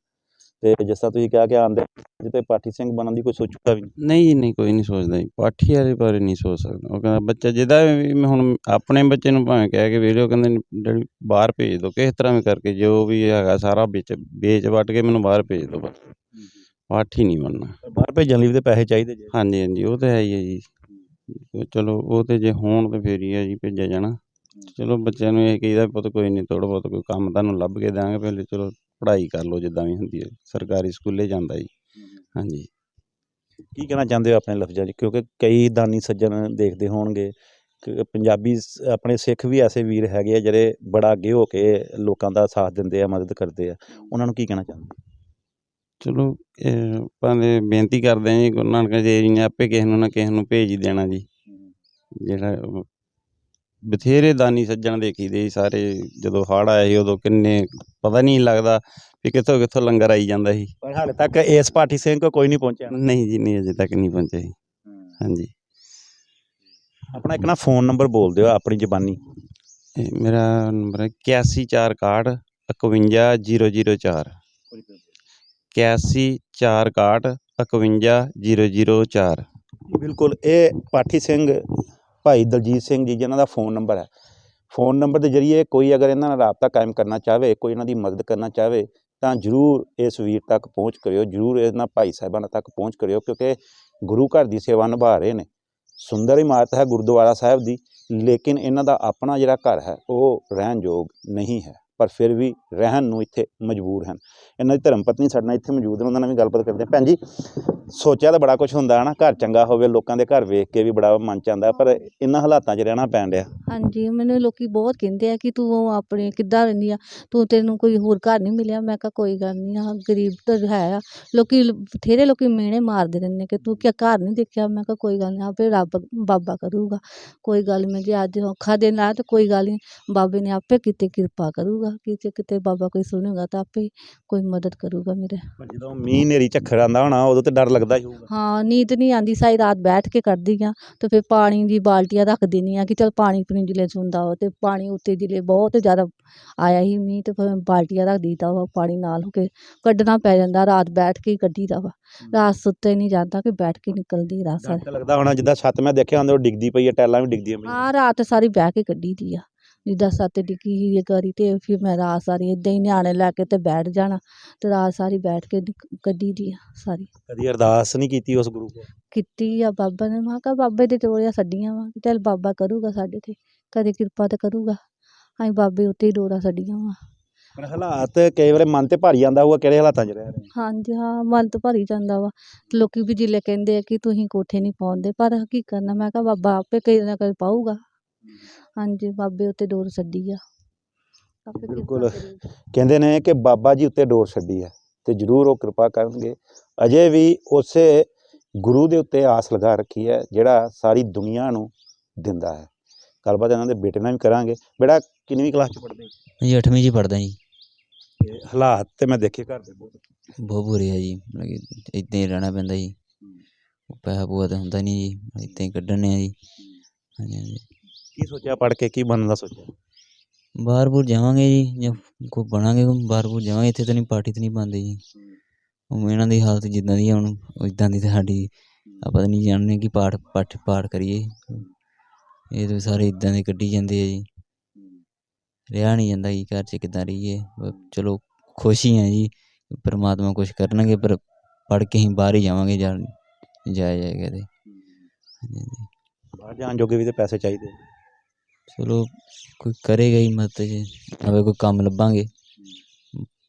ਤੇ ਜਿਸ ਤਰ੍ਹਾਂ ਤੁਸੀਂ ਕਿਹਾ ਕਿ ਆਂਦੇ ਜਿੱਤੇ ਪਾਠੀ ਸਿੰਘ ਬਣਨ ਦੀ ਕੋਈ ਸੋਚੂਗਾ ਵੀ ਨਹੀਂ? ਨਹੀਂ ਜੀ ਨਹੀਂ ਕੋਈ ਨਹੀਂ ਸੋਚਦਾ ਜੀ। ਪਾਠੀ ਵਾਲੇ ਬਾਰੇ ਨਹੀਂ ਸੋਚ ਸਕਦਾ। ਉਹ ਕਹਿੰਦਾ ਬੱਚਾ ਜਿਹਦਾ ਵੀ ਮੈਂ ਹੁਣ ਆਪਣੇ ਬੱਚੇ ਨੂੰ ਭਾਵੇਂ ਕਹਿ ਕੇ ਵੀਡੀਓ ਕਹਿੰਦੇ ਨੇ ਡੈਡੀ ਬਾਹਰ ਭੇਜ ਦਿਓ ਕਿਸੇ ਤਰ੍ਹਾਂ ਵੀ ਕਰਕੇ ਜੋ ਵੀ ਹੈਗਾ ਸਾਰਾ ਵਿੱਚ ਵੇਚ ਵੱਟ ਕੇ ਮੈਨੂੰ ਬਾਹਰ ਭੇਜ ਦਿਓ ਬਸ ਪਾਠੀ ਨਹੀਂ ਬਣਨਾ। ਬਾਹਰ ਭੇਜਣ ਲਈ ਵੀ ਤੇ ਪੈਸੇ ਚਾਹੀਦੇ ਜੇ। ਹਾਂਜੀ ਹਾਂਜੀ ਉਹ ਤਾਂ ਹੈ ਹੀ ਹੈ ਜੀ। ਚਲੋ, ਉਹ ਤੇ ਜੇ ਹੋਣ ਤੇ ਫੇਰ ਹੀ ਹੈ ਜੀ ਭੇਜਿਆ ਜਾਣਾ। ਚਲੋ, ਬੱਚਿਆਂ ਨੂੰ ਇਹ ਕਹੀਦਾ ਪੁੱਤ ਕੋਈ ਨਹੀਂ ਥੋੜ੍ਹਾ ਬਹੁਤ ਕੋਈ ਕੰਮ ਤੁਹਾਨੂੰ ਲੱਭ ਕੇ ਦਾਂਗੇ ਪਹਿਲੇ ਚਲੋ ਪੜ੍ਹਾਈ ਕਰ ਲਓ ਜਿੱਦਾਂ ਵੀ ਹੁੰਦੀ ਹੈ। ਸਰਕਾਰੀ ਸਕੂਲੇ ਜਾਂਦਾ ਜੀ। ਹਾਂਜੀ। ਕੀ ਕਹਿਣਾ ਚਾਹੁੰਦੇ ਹੋ ਆਪਣੇ ਲਫ਼ਜ਼ਾਂ 'ਚ? ਕਿਉਂਕਿ ਕਈ ਦਾਨੀ ਸੱਜਣ ਦੇਖਦੇ ਹੋਣਗੇ ਕਿ ਪੰਜਾਬੀ ਸ- ਆਪਣੇ ਸਿੱਖ ਵੀ ਐਸੇ ਵੀਰ ਹੈਗੇ ਆ ਜਿਹੜੇ ਬੜਾ ਅੱਗੇ ਹੋ ਕੇ ਲੋਕਾਂ ਦਾ ਸਾਥ ਦਿੰਦੇ ਆ, ਮਦਦ ਕਰਦੇ ਆ। ਉਹਨਾਂ ਨੂੰ ਕੀ ਕਹਿਣਾ ਚਾਹੁੰਦੇ ਚਲੋ ਆਪਾਂ ਤੇ ਬੇਨਤੀ ਕਰਦੇ ਹਾਂ ਜੀ ਗੁਰੂ ਨਾਨਕ ਦੇਵ ਜੀ ਨੇ ਆਪੇ ਕਿਸੇ ਨੂੰ ਨਾ ਕਿਸੇ ਨੂੰ ਭੇਜ ਹੀ ਦੇਣਾ ਜੀ। ਜਿਹੜਾ ਬਥੇਰੇ ਦਾਨੀ ਸੱਜਣ ਦੇਖੀਦੇ ਜੀ ਸਾਰੇ ਜਦੋਂ ਹੜ੍ਹ ਆਇਆ ਸੀ ਉਦੋਂ ਕਿੰਨੇ ਪਤਾ ਨਹੀਂ ਲੱਗਦਾ ਵੀ ਕਿੱਥੋਂ ਕਿੱਥੋਂ ਲੰਗਰ ਆਈ ਜਾਂਦਾ ਸੀ। ਪਰ ਹਾਲੇ ਤੱਕ ਇਸ ਪਾਠੀ ਸਿੰਘ ਕੋ ਕੋਈ ਨਹੀਂ ਪਹੁੰਚਿਆ। ਨਹੀਂ ਜੀ ਨਹੀਂ ਅਜੇ ਤੱਕ ਨਹੀਂ ਪਹੁੰਚੇ ਜੀ। ਹਾਂਜੀ। ਆਪਣਾ ਇੱਕ ਨਾ ਫੋਨ ਨੰਬਰ ਬੋਲ ਦਿਓ ਆਪਣੀ ਜ਼ਬਾਨੀ। ਮੇਰਾ ਨੰਬਰ ਹੈ 8141 51004 8141 51004 ਬਿਲਕੁਲ, ਇਹ ਪਾਠੀ ਸਿੰਘ ਭਾਈ ਦਲਜੀਤ ਸਿੰਘ ਜੀ, ਜਿਨ੍ਹਾਂ ਦਾ ਫੋਨ ਨੰਬਰ ਹੈ। ਫੋਨ ਨੰਬਰ ਦੇ ਜ਼ਰੀਏ ਕੋਈ ਅਗਰ ਇਹਨਾਂ ਨਾਲ ਰਾਬਤਾ ਕਾਇਮ ਕਰਨਾ ਚਾਹਵੇ, ਕੋਈ ਇਹਨਾਂ ਦੀ ਮਦਦ ਕਰਨਾ ਚਾਹਵੇ, ਤਾਂ ਜਰੂਰ ਇਸ ਵੀਰ ਤੱਕ ਪਹੁੰਚ ਕਰਿਓ, ਜਰੂਰ ਇਹਨਾਂ ਭਾਈ ਸਾਹਿਬਾਨਾਂ ਤੱਕ ਪਹੁੰਚ ਕਰਿਓ, ਕਿਉਂਕਿ ਗੁਰੂ ਘਰ ਦੀ ਸੇਵਾ ਨਿਭਾ ਰਹੇ ਨੇ। ਸੁੰਦਰ ਇਮਾਰਤ ਹੈ ਗੁਰਦੁਆਰਾ ਸਾਹਿਬ ਦੀ, ਲੇਕਿਨ ਇਹਨਾਂ ਦਾ ਆਪਣਾ ਜਿਹੜਾ ਘਰ ਹੈ, ਉਹ ਰਹਿਣ ਯੋਗ ਨਹੀਂ ਹੈ। ਪਰ ਫਿਰ ਵੀ ਰਹਿਣ ਨੂੰ ਇੱਥੇ ਮਜਬੂਰ ਹਨ। ਇਹਨਾਂ ਦੀ ਧਰਮ ਪਤਨੀ ਸਾਡੇ ਨਾਲ ਇੱਥੇ ਮੌਜੂਦ ਨੇ, ਉਹਨਾਂ ਨਾਲ ਵੀ ਗੱਲਬਾਤ ਕਰਦੇ ਹਾਂ। ਭੈਣ ਜੀ, ਸੋਚਿਆ ਤਾਂ ਬੜਾ ਕੁਝ ਹੁੰਦਾ ਹੈ ਨਾ, ਘਰ ਚੰਗਾ ਹੋਵੇ, ਲੋਕਾਂ ਦੇ ਘਰ ਵੇਖ ਕੇ ਵੀ ਬੜਾ ਮਨ ਚ ਆਉਂਦਾ, ਪਰ ਇਹਨਾਂ ਹਾਲਾਤਾਂ 'ਚ ਰਹਿਣਾ ਪੈਣ ਡਿਆ। ਹਾਂਜੀ, ਮੈਨੂੰ ਲੋਕੀ ਬਹੁਤ ਕਹਿੰਦੇ ਆ ਕਿ ਤੂੰ ਆਪਣੇ ਕਿੱਦਾਂ ਰਹਿੰਦੀ ਆ, ਤੂੰ ਤੈਨੂੰ ਕੋਈ ਹੋਰ ਘਰ ਨਹੀਂ ਮਿਲਿਆ। ਮੈਂ ਕਿਹਾ, ਕੋਈ ਗੱਲ ਨਹੀਂ ਆ, ਗਰੀਬ ਤਾਂ ਹੈ ਆ। ਲੋਕੀ ਲ- ਬਥੇਰੇ ਲੋਕੀ ਮਿਹਣੇ ਮਾਰਦੇ ਰਹਿੰਦੇ ਕਿ ਤੂੰ ਕਿਆ ਘਰ ਨਹੀਂ ਦੇਖਿਆ? ਮੈਂ ਕਿਹਾ, ਕੋਈ ਗੱਲ ਨਹੀਂ, ਆਪੇ ਰੱਬ ਬਾਬਾ ਕਰੂਗਾ। ਕੋਈ ਗੱਲ ਮੈਂ ਜੇ ਅੱਜ ਔਖਾ ਦਿਨ ਆ ਤੇ ਕੋਈ ਗੱਲ ਨਹੀਂ ਬਾਬੇ ਨੇ ਆਪੇ ਕਿਤੇ ਕਿਰਪਾ ਕਰੂਗਾ। ਕਿਤੇ ਕਿਤੇ ਬਾਬਾ ਕੋਈ ਸੁਣੇਗਾ ਤਾਂ ਆਪੇ ਕੋਈ ਮਦਦ ਕਰੂਗਾ ਮੇਰੇ। ਪਰ ਜਦੋਂ ਮੀਂਹ ਨੇਰੀ ਝੱਖੜ ਆਉਂਦਾ ਹੋਣਾ ਉਦੋਂ ਤੇ ਡਰ ਲੱਗਦਾ ਹੀ ਹੋਊਗਾ। ਹਾਂ ਨੀਂਦ ਨਹੀਂ ਆਉਂਦੀ ਸਾਰੀ ਰਾਤ ਬੈਠ ਕੇ ਕਰਦੀ ਆ ਤੇ ਫਿਰ ਪਾਣੀ ਦੀ ਬਾਲਟੀਆਂ ਰੱਖ ਦਿੰਦੀ ਆ ਕਿ ਚਲ ਪਾਣੀ ਪੂਣੀ ਜਿਲੇ ਹੁੰਦਾ ਵਾ ਤੇ ਪਾਣੀ ਉੱਤੇ ਜਿਲੇ ਬਹੁਤ ਜ਼ਿਆਦਾ ਆਇਆ ਸੀ ਮੀਂਹ ਤੇ ਫਿਰ ਬਾਲਟੀਆਂ ਰੱਖ ਦਿੱਤਾ ਵਾ ਪਾਣੀ ਨਾਲ ਹੋ ਕੇ ਕੱਢਣਾ ਪੈ ਜਾਂਦਾ ਰਾਤ ਬੈਠ ਕੇ ਹੀ ਕੱਢੀਦਾ ਵਾ। ਰਾਤ ਸੁੱਤੇ ਨਹੀਂ ਜਾਂਦਾ ਕਿ ਬੈਠ ਕੇ ਨਿਕਲਦੀ ਰਾਤ ਡਰ ਸਾਰੀ। ਤਾਂ ਲੱਗਦਾ ਹੋਣਾ ਜਿੱਦਾਂ ਛੱਤ ਮੈਂ ਦੇਖਿਆ ਹੁੰਦਾ ਉਹ ਡਿੱਗਦੀ ਪਈ ਹੈ ਟੈਲਾਂ ਵੀ ਡਿੱਗਦੀਆਂ ਪਈਆਂ। ਹਾਂ ਰਾਤ ਸਾਰੀ ਬਹਿ ਕੇ ਕੱਢੀ ਦੀ ਆ। ਜਿੱਦਾਂ ਸੱਤ ਡਿੱਗੀ ਕਰੀ ਤੇ ਫਿਰ ਮੈਂ ਰਾਤ ਸਾਰੀ ਇਦਾਂ ਹੀ ਨਿਆਣੇ ਲੈ ਕੇ ਤੇ ਬੈਠ ਜਾਣਾ ਤੇ ਰਾਤ ਸਾਰੀ ਬੈਠ ਕੇ ਕੱਢੀ ਦੀ ਆ ਸਾਰੀ। ਕਦੀ ਅਰਦਾਸ ਨਹੀਂ ਕੀਤੀ ਉਸ ਗੁਰੂ ਕੋਲ? ਕੀਤੀ ਆ ਬਾਬਾ ਨੇ ਮੈਂ ਕਿਹਾ ਬਾਬੇ ਦੇ ਡੋਰੀਆਂ ਛੱਡੀਆਂ ਵਾ ਚੱਲ ਬਾਬਾ ਕਰੂਗਾ ਸਾਡੇ ਤੇ ਕਦੇ ਕਿਰਪਾ ਤਾਂ ਕਰੂਗਾ ਅਸੀਂ ਬਾਬੇ ਉੱਤੇ ਹੀ ਡੋਰਾ ਛੱਡੀਆਂ ਵਾ। ਪਰ ਹਾਲਾਤ ਕਈ ਵਾਰ ਮਨ ਤੇ ਭਾਰੀ ਆਉਂਦਾ ਹੋਊਗਾ ਕਿਹੜੇ ਹਾਲਾਤਾਂ 'ਚ ਰਹਿ ਰਹੇ ਹਾਂਜੀ ਹਾਂ ਮਨ ਤਾਂ ਭਰੀ ਜਾਂਦਾ ਵਾ ਤੇ ਲੋਕੀ ਵੀ ਜਿਲੇ ਕਹਿੰਦੇ ਆ ਕਿ ਤੁਸੀਂ ਕੋਠੇ ਨਹੀਂ ਪਾਉਂਦੇ ਪਰ ਕੀ ਕਰਨਾ ਮੈਂ ਕਿਹਾ ਬਾਬਾ ਆਪੇ ਕਈ ਨਾ ਕਈ ਪਾਊਗਾ। ਹਾਂਜੀ ਬਾਬੇ ਉੱਤੇ ਡੋਰ ਛੱਡੀ ਆ। ਕਿਰਪਾ ਬਿਲਕੁਲ। ਕਹਿੰਦੇ ਨੇ ਕਿ ਬਾਬਾ ਜੀ ਉੱਤੇ ਡੋਰ ਛੱਡੀ ਹੈ ਤੇ ਜਰੂਰ ਉਹ ਕਿਰਪਾ ਕਰਨਗੇ। ਅਜੇ ਵੀ ਉਸੇ ਗੁਰੂ ਦੇ ਉੱਤੇ ਆਸ ਲਗਾ ਰੱਖੀ ਹੈ ਜਿਹੜਾ ਸਾਰੀ ਦੁਨੀਆ ਨੂੰ ਦਿੰਦਾ ਹੈ। ਗੱਲਬਾਤ ਇਹਨਾਂ ਦੇ ਬੇਟੇ ਨਾਲ ਵੀ ਕਰਾਂਗੇ। ਬੇਟਾ ਕਿੰਨਵੀਂ ਕਲਾਸ ਚ ਪੜ੍ਹਦੇ ਜੀ 8ਵੀਂ 'ਚ ਪੜਦਾ ਜੀ। ਤੇ ਹਾਲਾਤ ਤੇ ਮੈਂ ਦੇਖੇ ਘਰ ਦੇ ਬਹੁਤ। ਬਹੁਤ ਬੁਰੇ ਆ ਜੀ। ਮਤਲਬ ਕਿ ਇੱਦਾਂ ਹੀ ਰਹਿਣਾ ਪੈਂਦਾ ਜੀ। ਪੈਸਾ ਪੂਆ ਤਾਂ ਹੁੰਦਾ ਨਹੀਂ ਜੀ। ਇੱਦਾਂ ਹੀ ਕੱਢਣੇ ਆ ਜੀ। ਹਾਂਜੀ ਹਾਂਜੀ। ਕੀ ਸੋਚਿਆ ਪੜ੍ਹ ਕੇ ਕੀ ਬਣਨ ਦਾ ਸੋਚਿਆ? ਬਾਹਰ ਬੂਰ ਜਾਵਾਂਗੇ ਜੀ ਜਾਂ ਕੋਈ ਬਣਾਂਗੇ ਬਾਹਰ ਬੂਰ ਜਾਵਾਂਗੇ ਇੱਥੇ ਤਾਂ ਨਹੀਂ ਪਾਰਟੀ ਤਾਂ ਨਹੀਂ ਪਾਉਂਦੇ ਜੀ। ਉਹ ਇਹਨਾਂ ਦੀ ਹਾਲਤ ਜਿੱਦਾਂ ਦੀ ਆ ਹੁਣ ਇਦਾਂ ਦੀ ਤਾਂ ਸਾਡੀ ਆਪਾਂ ਤਾਂ ਨਹੀਂ ਜਾਣਦੇ ਕਿ ਪਾਠ ਪਾਠ ਪਾਠ ਕਰੀਏ। ਇਹ ਤਾਂ ਸਾਰੇ ਇਦਾਂ ਦੇ ਕੱਢੀ ਜਾਂਦੇ ਆ ਜੀ। ਰਿਹਾ ਨਹੀਂ ਜਾਂਦਾ ਜੀ ਘਰ 'ਚ ਕਿੱਦਾਂ ਰਹੀਏ। ਚਲੋ ਖੁਸ਼ ਹੀ ਆ ਜੀ ਪਰਮਾਤਮਾ ਕੁਝ ਕਰਨਗੇ ਪਰ ਪੜ੍ਹ ਕੇ ਹੀ ਬਾਹਰ ਹੀ ਜਾਵਾਂਗੇ ਜਾਇਆ ਜਾਏਗਾ ਤੇ ਬਾਹਰ ਜਾਣ ਜੋਗੇ ਵੀ ਤੇ ਪੈਸੇ ਚਾਹੀਦੇ ਚਲੋ ਕੋਈ ਕਰੇਗਾ ਹੀ ਮਦਦ ਜੀ ਅਵੇ ਕੋਈ ਕੰਮ ਲੱਭਾਂਗੇ।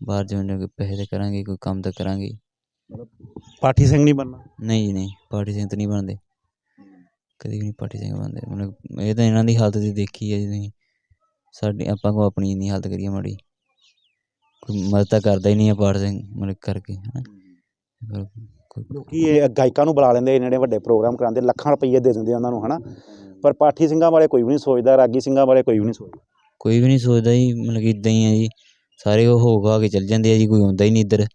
ਬਾਹਰ ਜਾਣ ਜੋਗੇ ਪੈਸੇ ਤੇ ਕਰਾਂਗੇ ਕੋਈ ਕੰਮ ਤਾਂ ਕਰਾਂਗੇ। ਹੀ। ਪਾਠੀ ਸਿੰਘ ਨਹੀਂ ਬਣਨਾ? ਨਹੀਂ ਜੀ ਨਹੀਂ ਪਾਰਟੀ ਸਿੰਘ ਤਾਂ ਨਹੀਂ ਬਣਦੇ। ਕਦੇ ਵੀ ਨਹੀਂ ਪਾਰਟੀ ਸਿੰਘ ਬਣਦੇ। ਮਤਲਬ ਇਹ ਤਾਂ ਇਹਨਾਂ ਦੀ ਹਾਲਤ ਦੀ ਦੇਖੀ ਹੈ ਜੀ ਤੁਸੀਂ ਸਾਡੀ ਆਪਾਂ ਕੋ ਆਪਣੀ ਨਹੀਂ ਹਾਲਤ ਕਰੀਏ ਮਾੜੀ। ਕੋਈ ਮਦਦ ਤਾਂ ਕਰਦਾ ਹੀ ਨਹੀਂ ਹੈ ਪਾਠ ਸਿੰਘ ਮਤਲਬ ਕਰਕੇ ਹਨਾ। ਪਰ ਕੋਈ ਲੋਕੀ ਇਹ ਗਾਇਕਾਂ ਨੂੰ ਬੁਲਾ ਲੈਂਦੇ ਜਿਹੜੇ ਵੱਡੇ ਪ੍ਰੋਗਰਾਮ ਕਰਾਉਂਦੇ ਲੱਖਾਂ ਰੁਪਏ ਦੇ ਦਿੰਦੇ ਉਹਨਾਂ ਨੂੰ ਹਨਾ। ਪਰ ਪਾਠੀ ਸਿੰਘਾਂ ਬਾਰੇ ਕੋਈ ਵੀ ਨਹੀਂ ਸੋਚਦਾ ਰਾਗੀ ਸਿੰਘਾਂ ਬਾਰੇ ਕੋਈ ਵੀ ਨਹੀਂ ਸੋਚਦਾ। ਕੋਈ ਵੀ ਨਹੀਂ ਸੋਚਦਾ ਜੀ ਮਤਲਬ ਕਿ ਇਦਾਂ ਹੀ ਆ ਜੀ। ਸਾਰੇ ਉਹ ਹੋ ਗਾ ਕੇ ਚੱਲ ਜਾਂਦੇ ਆ ਜੀ ਕੋਈ ਆਉਂਦਾ ਹੀ ਨਹੀਂ ਇੱਧਰ।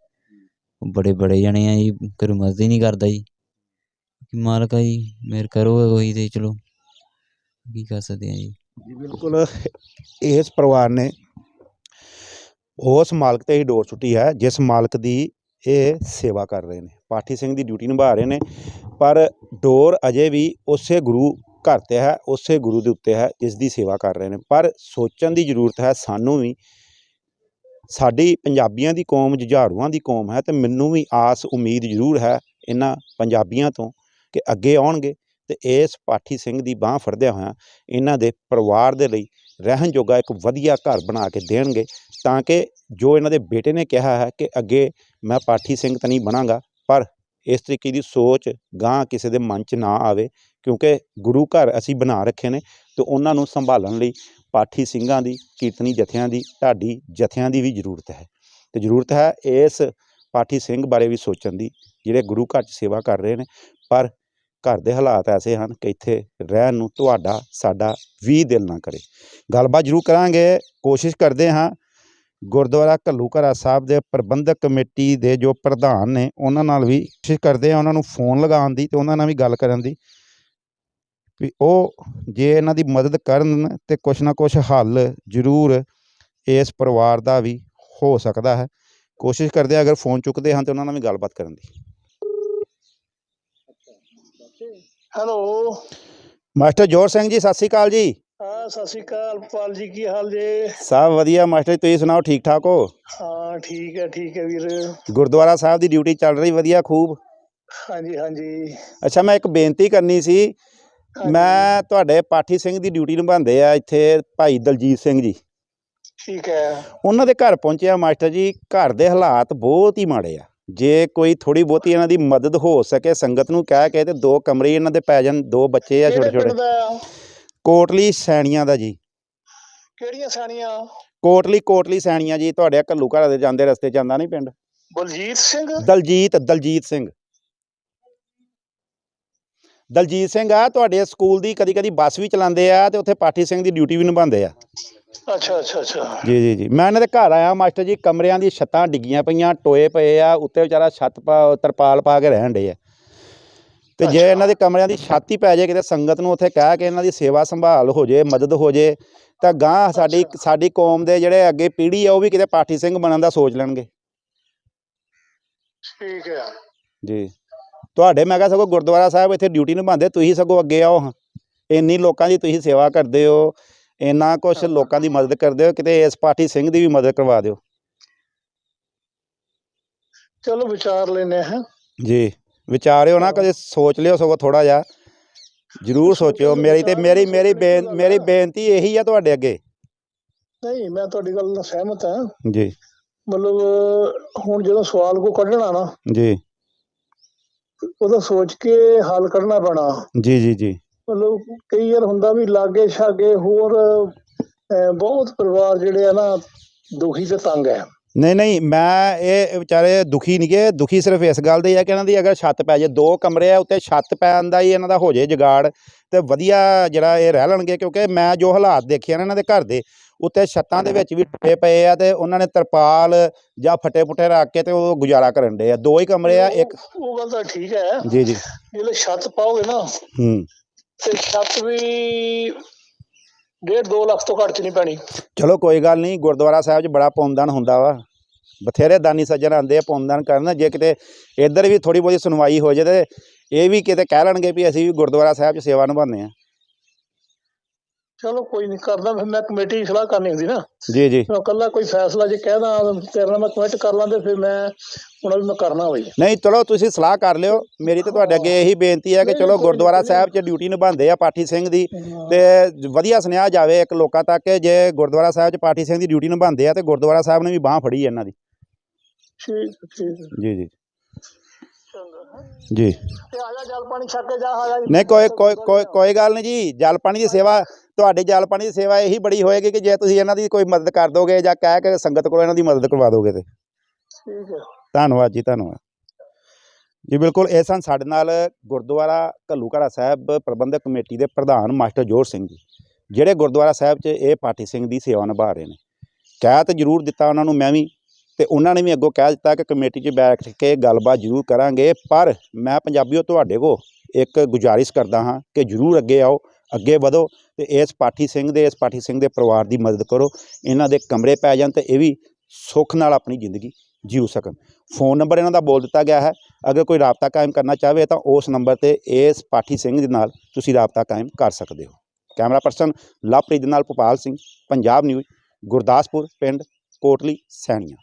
ਬੜੇ ਬੜੇ ਜਣੇ ਆ ਜੀ ਕੋਈ ਮਦਦ ਹੀ ਨਹੀਂ ਕਰਦਾ ਜੀ। ਕਿ ਮਾਲਕ ਆ ਜੀ ਮੇਰ ਕਰੋ ਕੋਈ ਤੇ ਚਲੋ ਕੀ ਕਰ ਸਕਦੇ ਆ ਜੀ। ਜੀ ਬਿਲਕੁਲ। ਇਸ ਪਰਿਵਾਰ ਨੇ ਉਸ ਮਾਲਕ ਤੇ ਹੀ ਡੋਰ ਛੁੱਟੀ ਹੈ ਜਿਸ ਮਾਲਕ ਦੀ ਇਹ ਸੇਵਾ ਕਰ ਰਹੇ ਨੇ। ਪਾਠੀ ਸਿੰਘ ਦੀ ਡਿਊਟੀ ਨਿਭਾ ਰਹੇ ਨੇ ਪਰ ਡੋਰ ਅਜੇ ਵੀ ਉਸੇ ਗੁਰੂ ਘਰ ਤੇ ਹੈ, ਉਸੇ ਗੁਰੂ ਦੇ ਉੱਤੇ ਹੈ ਜਿਸ ਦੀ ਸੇਵਾ ਕਰ ਰਹੇ ਨੇ। ਪਰ ਸੋਚਣ ਦੀ ਜ਼ਰੂਰਤ ਹੈ, ਸਾਨੂੰ ਵੀ, ਸਾਡੀ ਪੰਜਾਬੀਆਂ ਦੀ ਕੌਮ, ਜੁਝਾਰੂਆਂ ਦੀ ਕੌਮ ਹੈ ਤੇ ਮੈਨੂੰ ਵੀ ਆਸ, ਉਮੀਦ ਜ਼ਰੂਰ ਹੈ ਇਹਨਾਂ ਪੰਜਾਬੀਆਂ ਤੋਂ ਕਿ ਅੱਗੇ ਆਉਣਗੇ ਤੇ ਇਸ ਪਾਠੀ ਸਿੰਘ ਦੀ ਬਾਹ ਫੜਦਿਆਂ ਹੋਇਆਂ ਇਹਨਾਂ ਦੇ ਪਰਿਵਾਰ ਦੇ ਲਈ ਰਹਿਣ ਜੋਗਾ ਇੱਕ ਵਧੀਆ ਘਰ ਬਣਾ ਕੇ ਦੇਣਗੇ ਤਾਂ ਕਿ ਜੋ ਇਹਨਾਂ ਦੇ ਬੇਟੇ ਨੇ ਕਿਹਾ ਹੈ ਕਿ ਅੱਗੇ ਮੈਂ ਪਾਠੀ ਸਿੰਘ ਤਾਂ ਨਹੀਂ ਬਣਾਂਗਾ, ਪਰ ਇਸ ਤਰੀਕੇ ਦੀ ਸੋਚ ਗਾਂ ਕਿਸੇ ਦੇ ਮਨ 'ਚ ਨਾ ਆਵੇ ਕਿਉਂਕਿ ਗੁਰੂ ਘਰ ਅਸੀਂ ਬਣਾ ਰੱਖੇ ਨੇ ਤੇ ਉਹਨਾਂ ਨੂੰ ਸੰਭਾਲਣ ਲਈ ਪਾਠੀ ਸਿੰਘਾਂ ਦੀ, ਕੀਰਤਨੀ ਜਥਿਆਂ ਦੀ, ਢਾਡੀ ਜਥਿਆਂ ਦੀ ਵੀ ਜ਼ਰੂਰਤ ਹੈ। ਤੇ ਜ਼ਰੂਰਤ ਹੈ ਇਸ ਪਾਠੀ ਸਿੰਘ ਬਾਰੇ ਵੀ ਸੋਚਣ ਦੀ, ਜਿਹੜੇ ਗੁਰੂ ਘਰ 'ਚ ਸੇਵਾ ਕਰ ਰਹੇ ਨੇ, ਪਰ ਘਰ ਦੇ ਹਾਲਾਤ ਐਸੇ ਹਨ ਕਿ ਇੱਥੇ ਰਹਿਣ ਨੂੰ ਤੁਹਾਡਾ, ਸਾਡਾ ਵੀ ਦਿਲ ਨਾ ਕਰੇ। ਗੱਲਬਾਤ ਜ਼ਰੂਰ ਕਰਾਂਗੇ, ਕੋਸ਼ਿਸ਼ ਕਰਦੇ ਹਾਂ। ਗੁਰਦੁਆਰਾ ਘੱਲੂਘਾਰਾ ਸਾਹਿਬ ਦੇ ਪ੍ਰਬੰਧਕ ਕਮੇਟੀ ਦੇ ਜੋ ਪ੍ਰਧਾਨ ਨੇ, ਉਹਨਾਂ ਨਾਲ ਵੀ ਕੋਸ਼ਿਸ਼ ਕਰਦੇ ਹਾਂ ਉਹਨਾਂ ਨੂੰ ਫੋਨ ਲਗਾਉਣ ਦੀ ਤੇ ਉਹਨਾਂ ਨਾਲ ਵੀ ਗੱਲ ਕਰਨ ਦੀ। ਵੀ ਉਹ ਜੇ ਇਹਨਾਂ ਦੀ ਮਦਦ ਕਰਨ ਤੇ ਕੁਛ ਨਾ ਕੁਛ ਹੱਲ ਜ਼ਰੂਰ ਇਸ ਪਰਿਵਾਰ ਦਾ ਵੀ ਹੋ ਸਕਦਾ ਹੈ। ਕੋਸ਼ਿਸ਼ ਕਰਦੇ ਹਾਂ ਅਗਰ ਫੋਨ ਚੁੱਕਦੇ ਹਨ ਤੇ ਉਹਨਾਂ ਨਾਲ ਵੀ ਗੱਲਬਾਤ ਕਰਨ ਦੀ। ਹੈਲੋ। ਮਾਸਟਰ ਜੋਰ ਸਿੰਘ ਜੀ ਸਤਿ ਸ਼੍ਰੀ ਅਕਾਲ ਜੀ। ਹਾਂ ਸਤਿ ਸ਼੍ਰੀ ਅਕਾਲ ਪਾਲ ਜੀ ਕੀ ਹਾਲ ਜੇ? ਸਭ ਵਧੀਆ ਮਾਸਟਰ ਜੀ ਤੁਸੀਂ ਸੁਣਾਓ ਠੀਕ ਠਾਕ ਹੋ? ਹਾਂ ਠੀਕ ਹੈ ਠੀਕ ਹੈ ਵੀਰ। ਗੁਰਦੁਆਰਾ ਸਾਹਿਬ ਦੀ ਡਿਊਟੀ ਚੱਲ ਰਹੀ ਵਧੀਆ ਖੂਬ। ਹਾਂਜੀ ਹਾਂਜੀ। ਅੱਛਾ ਮੈਂ ਇੱਕ ਬੇਨਤੀ ਕਰਨੀ ਸੀ ਮੈਂ ਤੁਹਾਡੇ ਪਾਠੀ ਸਿੰਘ ਦੀ ਡਿਊਟੀ ਨਿਭਾਉਂਦੇ ਆ ਇੱਥੇ ਭਾਈ ਦਲਜੀਤ ਸਿੰਘ ਜੀ। ਠੀਕ ਹੈ। ਉਹਨਾਂ ਦੇ ਘਰ ਪਹੁੰਚਿਆ ਮਾਸਟਰ ਜੀ ਘਰ ਦੇ ਹਾਲਾਤ ਬਹੁਤ ਹੀ ਮਾੜੇ ਆ। ਜੇ ਕੋਈ ਥੋੜੀ ਬਹੁਤੀ ਇਹਨਾਂ ਦੀ ਮਦਦ ਹੋ ਸਕੇ ਸੰਗਤ ਨੂੰ ਕਹਿ ਕੇ ਤੇ ਦੋ ਕਮਰੇ ਇਹਨਾਂ ਦੇ ਪੈ ਜਾਣ ਦੋ ਬੱਚੇ ਆ ਛੋਟੇ ਛੋਟੇ? ਕੋਟਲੀ ਸੈਣੀਆਂ ਦਾ ਜੀ। ਕਿਹੜੀਆਂ ਸਾਣੀਆਂ? ਕੋਟਲੀ ਕੋਟਲੀ ਸੈਣੀਆਂ ਜੀ ਤੁਹਾਡੇ ਘੱਲੂ ਘਰ ਦੇ ਜਾਂਦੇ ਰਸਤੇ ਆਉਂਦਾ ਨਹੀਂ ਪਿੰਡ? ਬਲਜੀਤ ਸਿੰਘ? ਦਲਜੀਤ ਦਲਜੀਤ ਸਿੰਘ। ਦਲਜੀਤ ਸਿੰਘ ਆ ਤੁਹਾਡੇ ਸਕੂਲ ਦੀ ਕਦੀ ਕਦੀ ਬੱਸ ਵੀ ਚਲਾਉਂਦੇ ਆ ਤੇ ਉੱਥੇ ਪਾਠੀ ਸਿੰਘ ਦੀ ਡਿਊਟੀ ਵੀ ਨਿਭਾਉਂਦੇ ਆ। ਅੱਛਾ ਅੱਛਾ ਅੱਛਾ। ਜੀ ਜੀ ਜੀ। ਮੈਂ ਇਹਨਾਂ ਦੇ ਘਰ ਆਇਆ ਮਾਸਟਰ ਜੀ ਕਮਰਿਆਂ ਦੀ ਛੱਤਾਂ ਡਿੱਗੀਆਂ ਪਈਆਂ ਟੋਏ ਪਏ ਆ ਉੱਤੇ ਵਿਚਾਰਾ ਛੱਤ ਪਾ ਤਰਪਾਲ ਪਾ ਕੇ ਰਹਿਣ ਡੇ ਆ। ਤੇ ਜੇ। ਇਹਨਾਂ ਦੇ ਕਮਰਿਆਂ ਦੀ ਛੱਤ ਹੀ ਪੈ ਜਾਏ ਕਿਤੇ ਸੰਗਤ ਨੂੰ ਉੱਥੇ ਕਹਿ ਕੇ ਇਹਨਾਂ ਦੀ ਸੇਵਾ ਸੰਭਾਲ ਹੋ ਜੇ ਮਦਦ ਹੋ ਜੇ ਤਾਂ ਗਾਂ ਸਾਡੀ। ਸਾਡੀ ਕੌਮ ਦੇ ਜਿਹੜੇ ਅੱਗੇ ਪੀੜ੍ਹੀ ਆ ਉਹ ਵੀ ਕਿਤੇ ਪਾਠੀ ਸਿੰਘ ਬਣਨ ਦਾ ਸੋਚ ਲੈਣਗੇ। ਠੀਕ ਹੈ ਜੀ। ਤੁਹਾਡੇ ਮੈਂ ਕਿਹਾ ਸਗੋਂ ਗੁਰਦੁਆਰਾ ਸਾਹਿਬ ਇੱਥੇ ਡਿਊਟੀ ਨਿਭਾਉਂਦੇ ਤੁਸੀਂ ਸਗੋਂ ਅੱਗੇ ਆਓ ਹਾਂ। ਇੰਨੀ ਲੋਕਾਂ ਦੀ ਤੁਸੀਂ ਸੇਵਾ ਕਰਦੇ ਹੋ ਇੰਨਾ ਕੁਛ ਹਾਂ। ਲੋਕਾਂ ਦੀ ਮਦਦ ਕਰਦੇ ਹੋ ਕਿਤੇ ਇਸ ਪਾਠੀ ਸਿੰਘ ਦੀ ਵੀ ਮਦਦ ਕਰਵਾ ਦਿਓ। ਚਲੋ ਵਿਚਾਰ ਲੈਨੇ ਹਾਂ। ਜੀ ਵਿਚਾਰਿਓ ਨਾ। ਕਦੇ ਸੋਚ ਲਿਓ ਸਗੋਂ ਥੋੜਾ ਜਿਹਾ। ਜ਼ਰੂਰ ਸੋਚਿਓ ਮੇਰੀ ਤੇ ਮੇਰੀ ਮੇਰੀ ਮੇਰੀ। ਬੇਨਤੀ ਇਹੀ ਆ ਤੁਹਾਡੇ ਅੱਗੇ। ਨਹੀਂ ਮੈਂ ਤੁਹਾਡੀ ਗੱਲ ਨਾਲ ਸਹਿਮਤ ਹਾਂ। ਜੀ। ਮਤਲਬ ਹੁਣ ਜਦੋਂ ਸਵਾਲ ਕੋ ਕੱਢਣਾ ਨਾ ਜੀ। ਉਹਦਾ ਸੋਚ ਕੇ ਹੱਲ ਕੱਢਣਾ ਪੈਣਾ। ਜੀ ਜੀ ਜੀ। ਮਤਲਬ ਕਈ ਵਾਰ ਹੁੰਦਾ ਵੀ ਲਾਗੇ ਛਾਗੇ ਹੋਰ ਅਹ, ਬਹੁਤ ਪਰਿਵਾਰ ਜਿਹੜੇ ਆ ਨਾ ਦੁਖੀ ਤੇ ਤੰਗ ਹੈ। ਨਹੀਂ ਨਹੀਂ ਮੈਂ ਇਹ ਵਿਚਾਰੇ ਦੁਖੀ ਨਹੀਂ ਗੇ। ਦੁਖੀ ਸਿਰਫ ਇਸ ਗੱਲ ਦੇ ਆ ਕਿ ਇਹਨਾਂ ਦੀ ਅਗਰ ਛੱਤ ਪੈ ਜੇ ਦੋ ਕਮਰੇ ਆ ਉੱਤੇ ਛੱਤ ਪੈਣ ਦਾ ਹੀ ਇਹਨਾਂ ਦਾ ਹੋ ਜੇ ਜੁਗਾੜ ਤੇ ਵਧੀਆ ਜਿਹੜਾ ਇਹ ਰਹਿ ਲੈਣਗੇ ਕਿਉਂਕਿ ਮੈਂ ਜੋ ਹਾਲਾਤ ਦੇਖੇ ਆ ਨਾ ਇਹਨਾਂ ਦੇ ਘਰ ਦੇ ਉੱਤੇ ਛੱਤਾਂ ਦੇ ਵਿੱਚ ਵੀ ਟੁੱਟੇ ਪਏ ਆ ਤੇ ਉਹਨਾਂ ਨੇ ਤਰਪਾਲ ਜਾਂ ਫੱਟੇ ਫੁੱਟੇ ਰੱਖ ਕੇ ਤੇ ਉਹ ਗੁਜ਼ਾਰਾ ਕਰਨ ਦੇ ਆ। ਦੋ ਹੀ ਕਮਰੇ ਆ ਇੱਕ ਉਹ- ਗੱਲ ਤਾਂ ਠੀਕ ਹੈ। ਜੀ ਜੀ। ਜਿਹੜੇ ਛੱਤ ਪਾਓਗੇ ਨਾ ਹੂੰ। ਤੇ ਛੱਤ ਵੀ ਡੇਢ 2 ਲੱਖ ਤੋਂ ਘੱਟ ਚ ਨਹੀਂ ਪੈਣੀ। ਚਲੋ ਕੋਈ ਗੱਲ ਨਹੀਂ ਗੁਰਦੁਆਰਾ ਸਾਹਿਬ 'ਚ ਬੜਾ ਪੁੰਨਦਾਨ ਹੁੰਦਾ ਵਾ। ਬਥੇਰੇ ਦਾਨੀ ਸੱਜਣ ਆਉਂਦੇ ਆ ਪੁੰਨਦਾਨ ਕਰਨ ਜੇ ਕਿਤੇ ਇੱਧਰ ਵੀ ਥੋੜੀ ਬਹੁਤੀ ਸੁਣਵਾਈ ਹੋ ਜੇ ਤੇ ਇਹ ਵੀ ਕਿਤੇ ਕਹਿ ਲੈਣਗੇ ਵੀ ਅਸੀਂ ਵੀ ਗੁਰਦੁਆਰਾ ਸਾਹਿਬ 'ਚ ਸੇਵਾ ਨਿਭਾਉਂਦੇ ਆ। ਚਲੋ ਕੋਈ ਨਹੀਂ ਕਰਦਾ ਫਿਰ ਮੈਂ ਕਮੇਟੀ ਦੀ ਸਲਾਹ ਕਰਨੀ ਹੁੰਦੀ ਨਾ। ਜੀ ਜੀ। ਮੈਂ ਇਕੱਲਾ ਕੋਈ ਫੈਸਲਾ ਜੇ ਕਹਿਦਾ ਤੇਰੇ ਨਾਲ ਮੈਂ ਕਮਿਟ ਕਰ ਲਾਂ ਤੇ ਫਿਰ ਮੈਂ ਹੁਣ ਵੀ ਮੈਂ ਕਰਨਾ ਹੋਈ ਨਹੀਂ ਚਲੋ ਤੁਸੀਂ ਸਲਾਹ ਕਰ ਲਿਓ। ਮੇਰੀ ਤੇ ਤੁਹਾਡੇ ਅੱਗੇ ਇਹੀ ਬੇਨਤੀ ਹੈ ਕਿ ਚਲੋ ਗੁਰਦੁਆਰਾ। ਸਾਹਿਬ 'ਚ ਡਿਊਟੀ ਨਿਭਾਉਂਦੇ ਆ ਪਾਠੀ ਸਿੰਘ ਦੀ ਤੇ ਵਧੀਆ ਸੁਨੇਹਾ ਜਾਵੇ ਇੱਕ ਲੋਕਾਂ ਤੱਕ ਕਿ ਜੇ ਗੁਰਦੁਆਰਾ ਸਾਹਿਬ 'ਚ ਪਾਠੀ ਸਿੰਘ ਦੀ ਡਿਊਟੀ ਨਿਭਾਉਂਦੇ ਆ ਤੇ ਗੁਰਦੁਆਰਾ ਸਾਹਿਬ ਨੇ ਵੀ ਬਾਹ ਫੜੀ ਹੈ ਇਹਨਾਂ ਦੀ। ਠੀਕ ਠੀਕ। ਜੀ ਜੀ। ਜੀ। ਤੇ ਆ ਜਾ ਜਲ ਪਾਣੀ ਛੱਕ ਕੇ ਜਾ ਆ ਜਾ। ਨਹੀਂ ਕੋਈ ਕੋਈ ਕੋਈ ਕੋਈ ਗੱਲ ਨਹੀਂ ਜੀ ਜਲ ਪਾਣੀ ਦੀ ਸੇਵਾ ਤੁਹਾਡੇ ਜਲ ਪਾਣੀ ਦੀ ਸੇਵਾ ਇਹੀ ਬੜੀ ਹੋਏਗੀ ਕਿ ਜੇ ਤੁਸੀਂ ਇਹਨਾਂ ਦੀ ਕੋਈ ਮਦਦ ਕਰ ਦੋਗੇ ਜਾਂ ਕਹਿ ਕੇ ਸੰਗਤ ਕੋਲੋਂ ਇਹਨਾਂ ਦੀ ਮਦਦ ਕਰਵਾ ਦੋਗੇ ਤੇ। ਠੀਕ ਹੈ। ਧੰਨਵਾਦ ਜੀ ਧੰਨਵਾਦ। ਜੀ ਬਿਲਕੁਲ ਇਹ ਸਨ ਸਾਡੇ ਨਾਲ ਗੁਰਦੁਆਰਾ ਘੱਲੂਘਾਰਾ ਸਾਹਿਬ ਪ੍ਰਬੰਧਕ ਕਮੇਟੀ ਦੇ ਪ੍ਰਧਾਨ ਮਾਸਟਰ ਜੋਰ ਸਿੰਘ ਜੀ ਜਿਹੜੇ ਗੁਰਦੁਆਰਾ ਸਾਹਿਬ 'ਚ ਇਹ ਪਾਠੀ ਸਿੰਘ ਦੀ ਸੇਵਾ ਨਿਭਾ ਰਹੇ ਨੇ। ਕਹਿ ਤਾਂ ਜ਼ਰੂਰ ਦਿੱਤਾ ਉਹਨਾਂ ਨੂੰ ਮੈਂ ਵੀ ਤੇ ਉਹਨਾਂ ਨੇ ਵੀ ਅੱਗੋਂ ਕਹਿ ਦਿੱਤਾ ਕਿ ਕਮੇਟੀ 'ਚ ਬੈਠ ਕੇ ਗੱਲਬਾਤ ਜ਼ਰੂਰ ਕਰਾਂਗੇ ਪਰ ਮੈਂ ਪੰਜਾਬੀਓ ਤੁਹਾਡੇ ਕੋ ਇੱਕ ਗੁਜ਼ਾਰਿਸ਼ ਕਰਦਾ ਹਾਂ ਕਿ ਜ਼ਰੂਰ ਅੱਗੇ ਆਓ। ਅੱਗੇ ਵਧੋ ਤੇ ਇਸ ਪਾਠੀ ਸਿੰਘ ਦੇ, ਇਸ ਪਾਠੀ ਸਿੰਘ ਦੇ ਪਰਿਵਾਰ ਦੀ ਮਦਦ ਕਰੋ। ਇਹਨਾਂ ਦੇ ਕਮਰੇ ਪੈ ਜਾਣ ਤੇ ਇਹ ਵੀ ਸੁੱਖ ਨਾਲ ਆਪਣੀ ਜ਼ਿੰਦਗੀ ਜੀਉ ਸਕਣ। ਫੋਨ ਨੰਬਰ ਇਹਨਾਂ ਦਾ ਬੋਲ ਦਿੱਤਾ ਗਿਆ ਹੈ। ਅਗਰ ਕੋਈ ਰਾਬਤਾ ਕਾਇਮ ਕਰਨਾ ਚਾਹਵੇ ਤਾਂ ਉਸ ਨੰਬਰ ਤੇ ਇਸ ਪਾਠੀ ਸਿੰਘ ਦੇ ਨਾਲ ਤੁਸੀਂ ਰਾਬਤਾ ਕਾਇਮ ਕਰ ਸਕਦੇ ਹੋ। ਕੈਮਰਾ ਪਰਸਨ ਲਵਪ੍ਰੀਤ ਨਾਲ ਭੋਪਾਲ ਸਿੰਘ, ਪੰਜਾਬ ਨਿਊਜ਼, ਗੁਰਦਾਸਪੁਰ, ਪਿੰਡ ਕੋਟਲੀ, ਸੈਣੀਆਂ।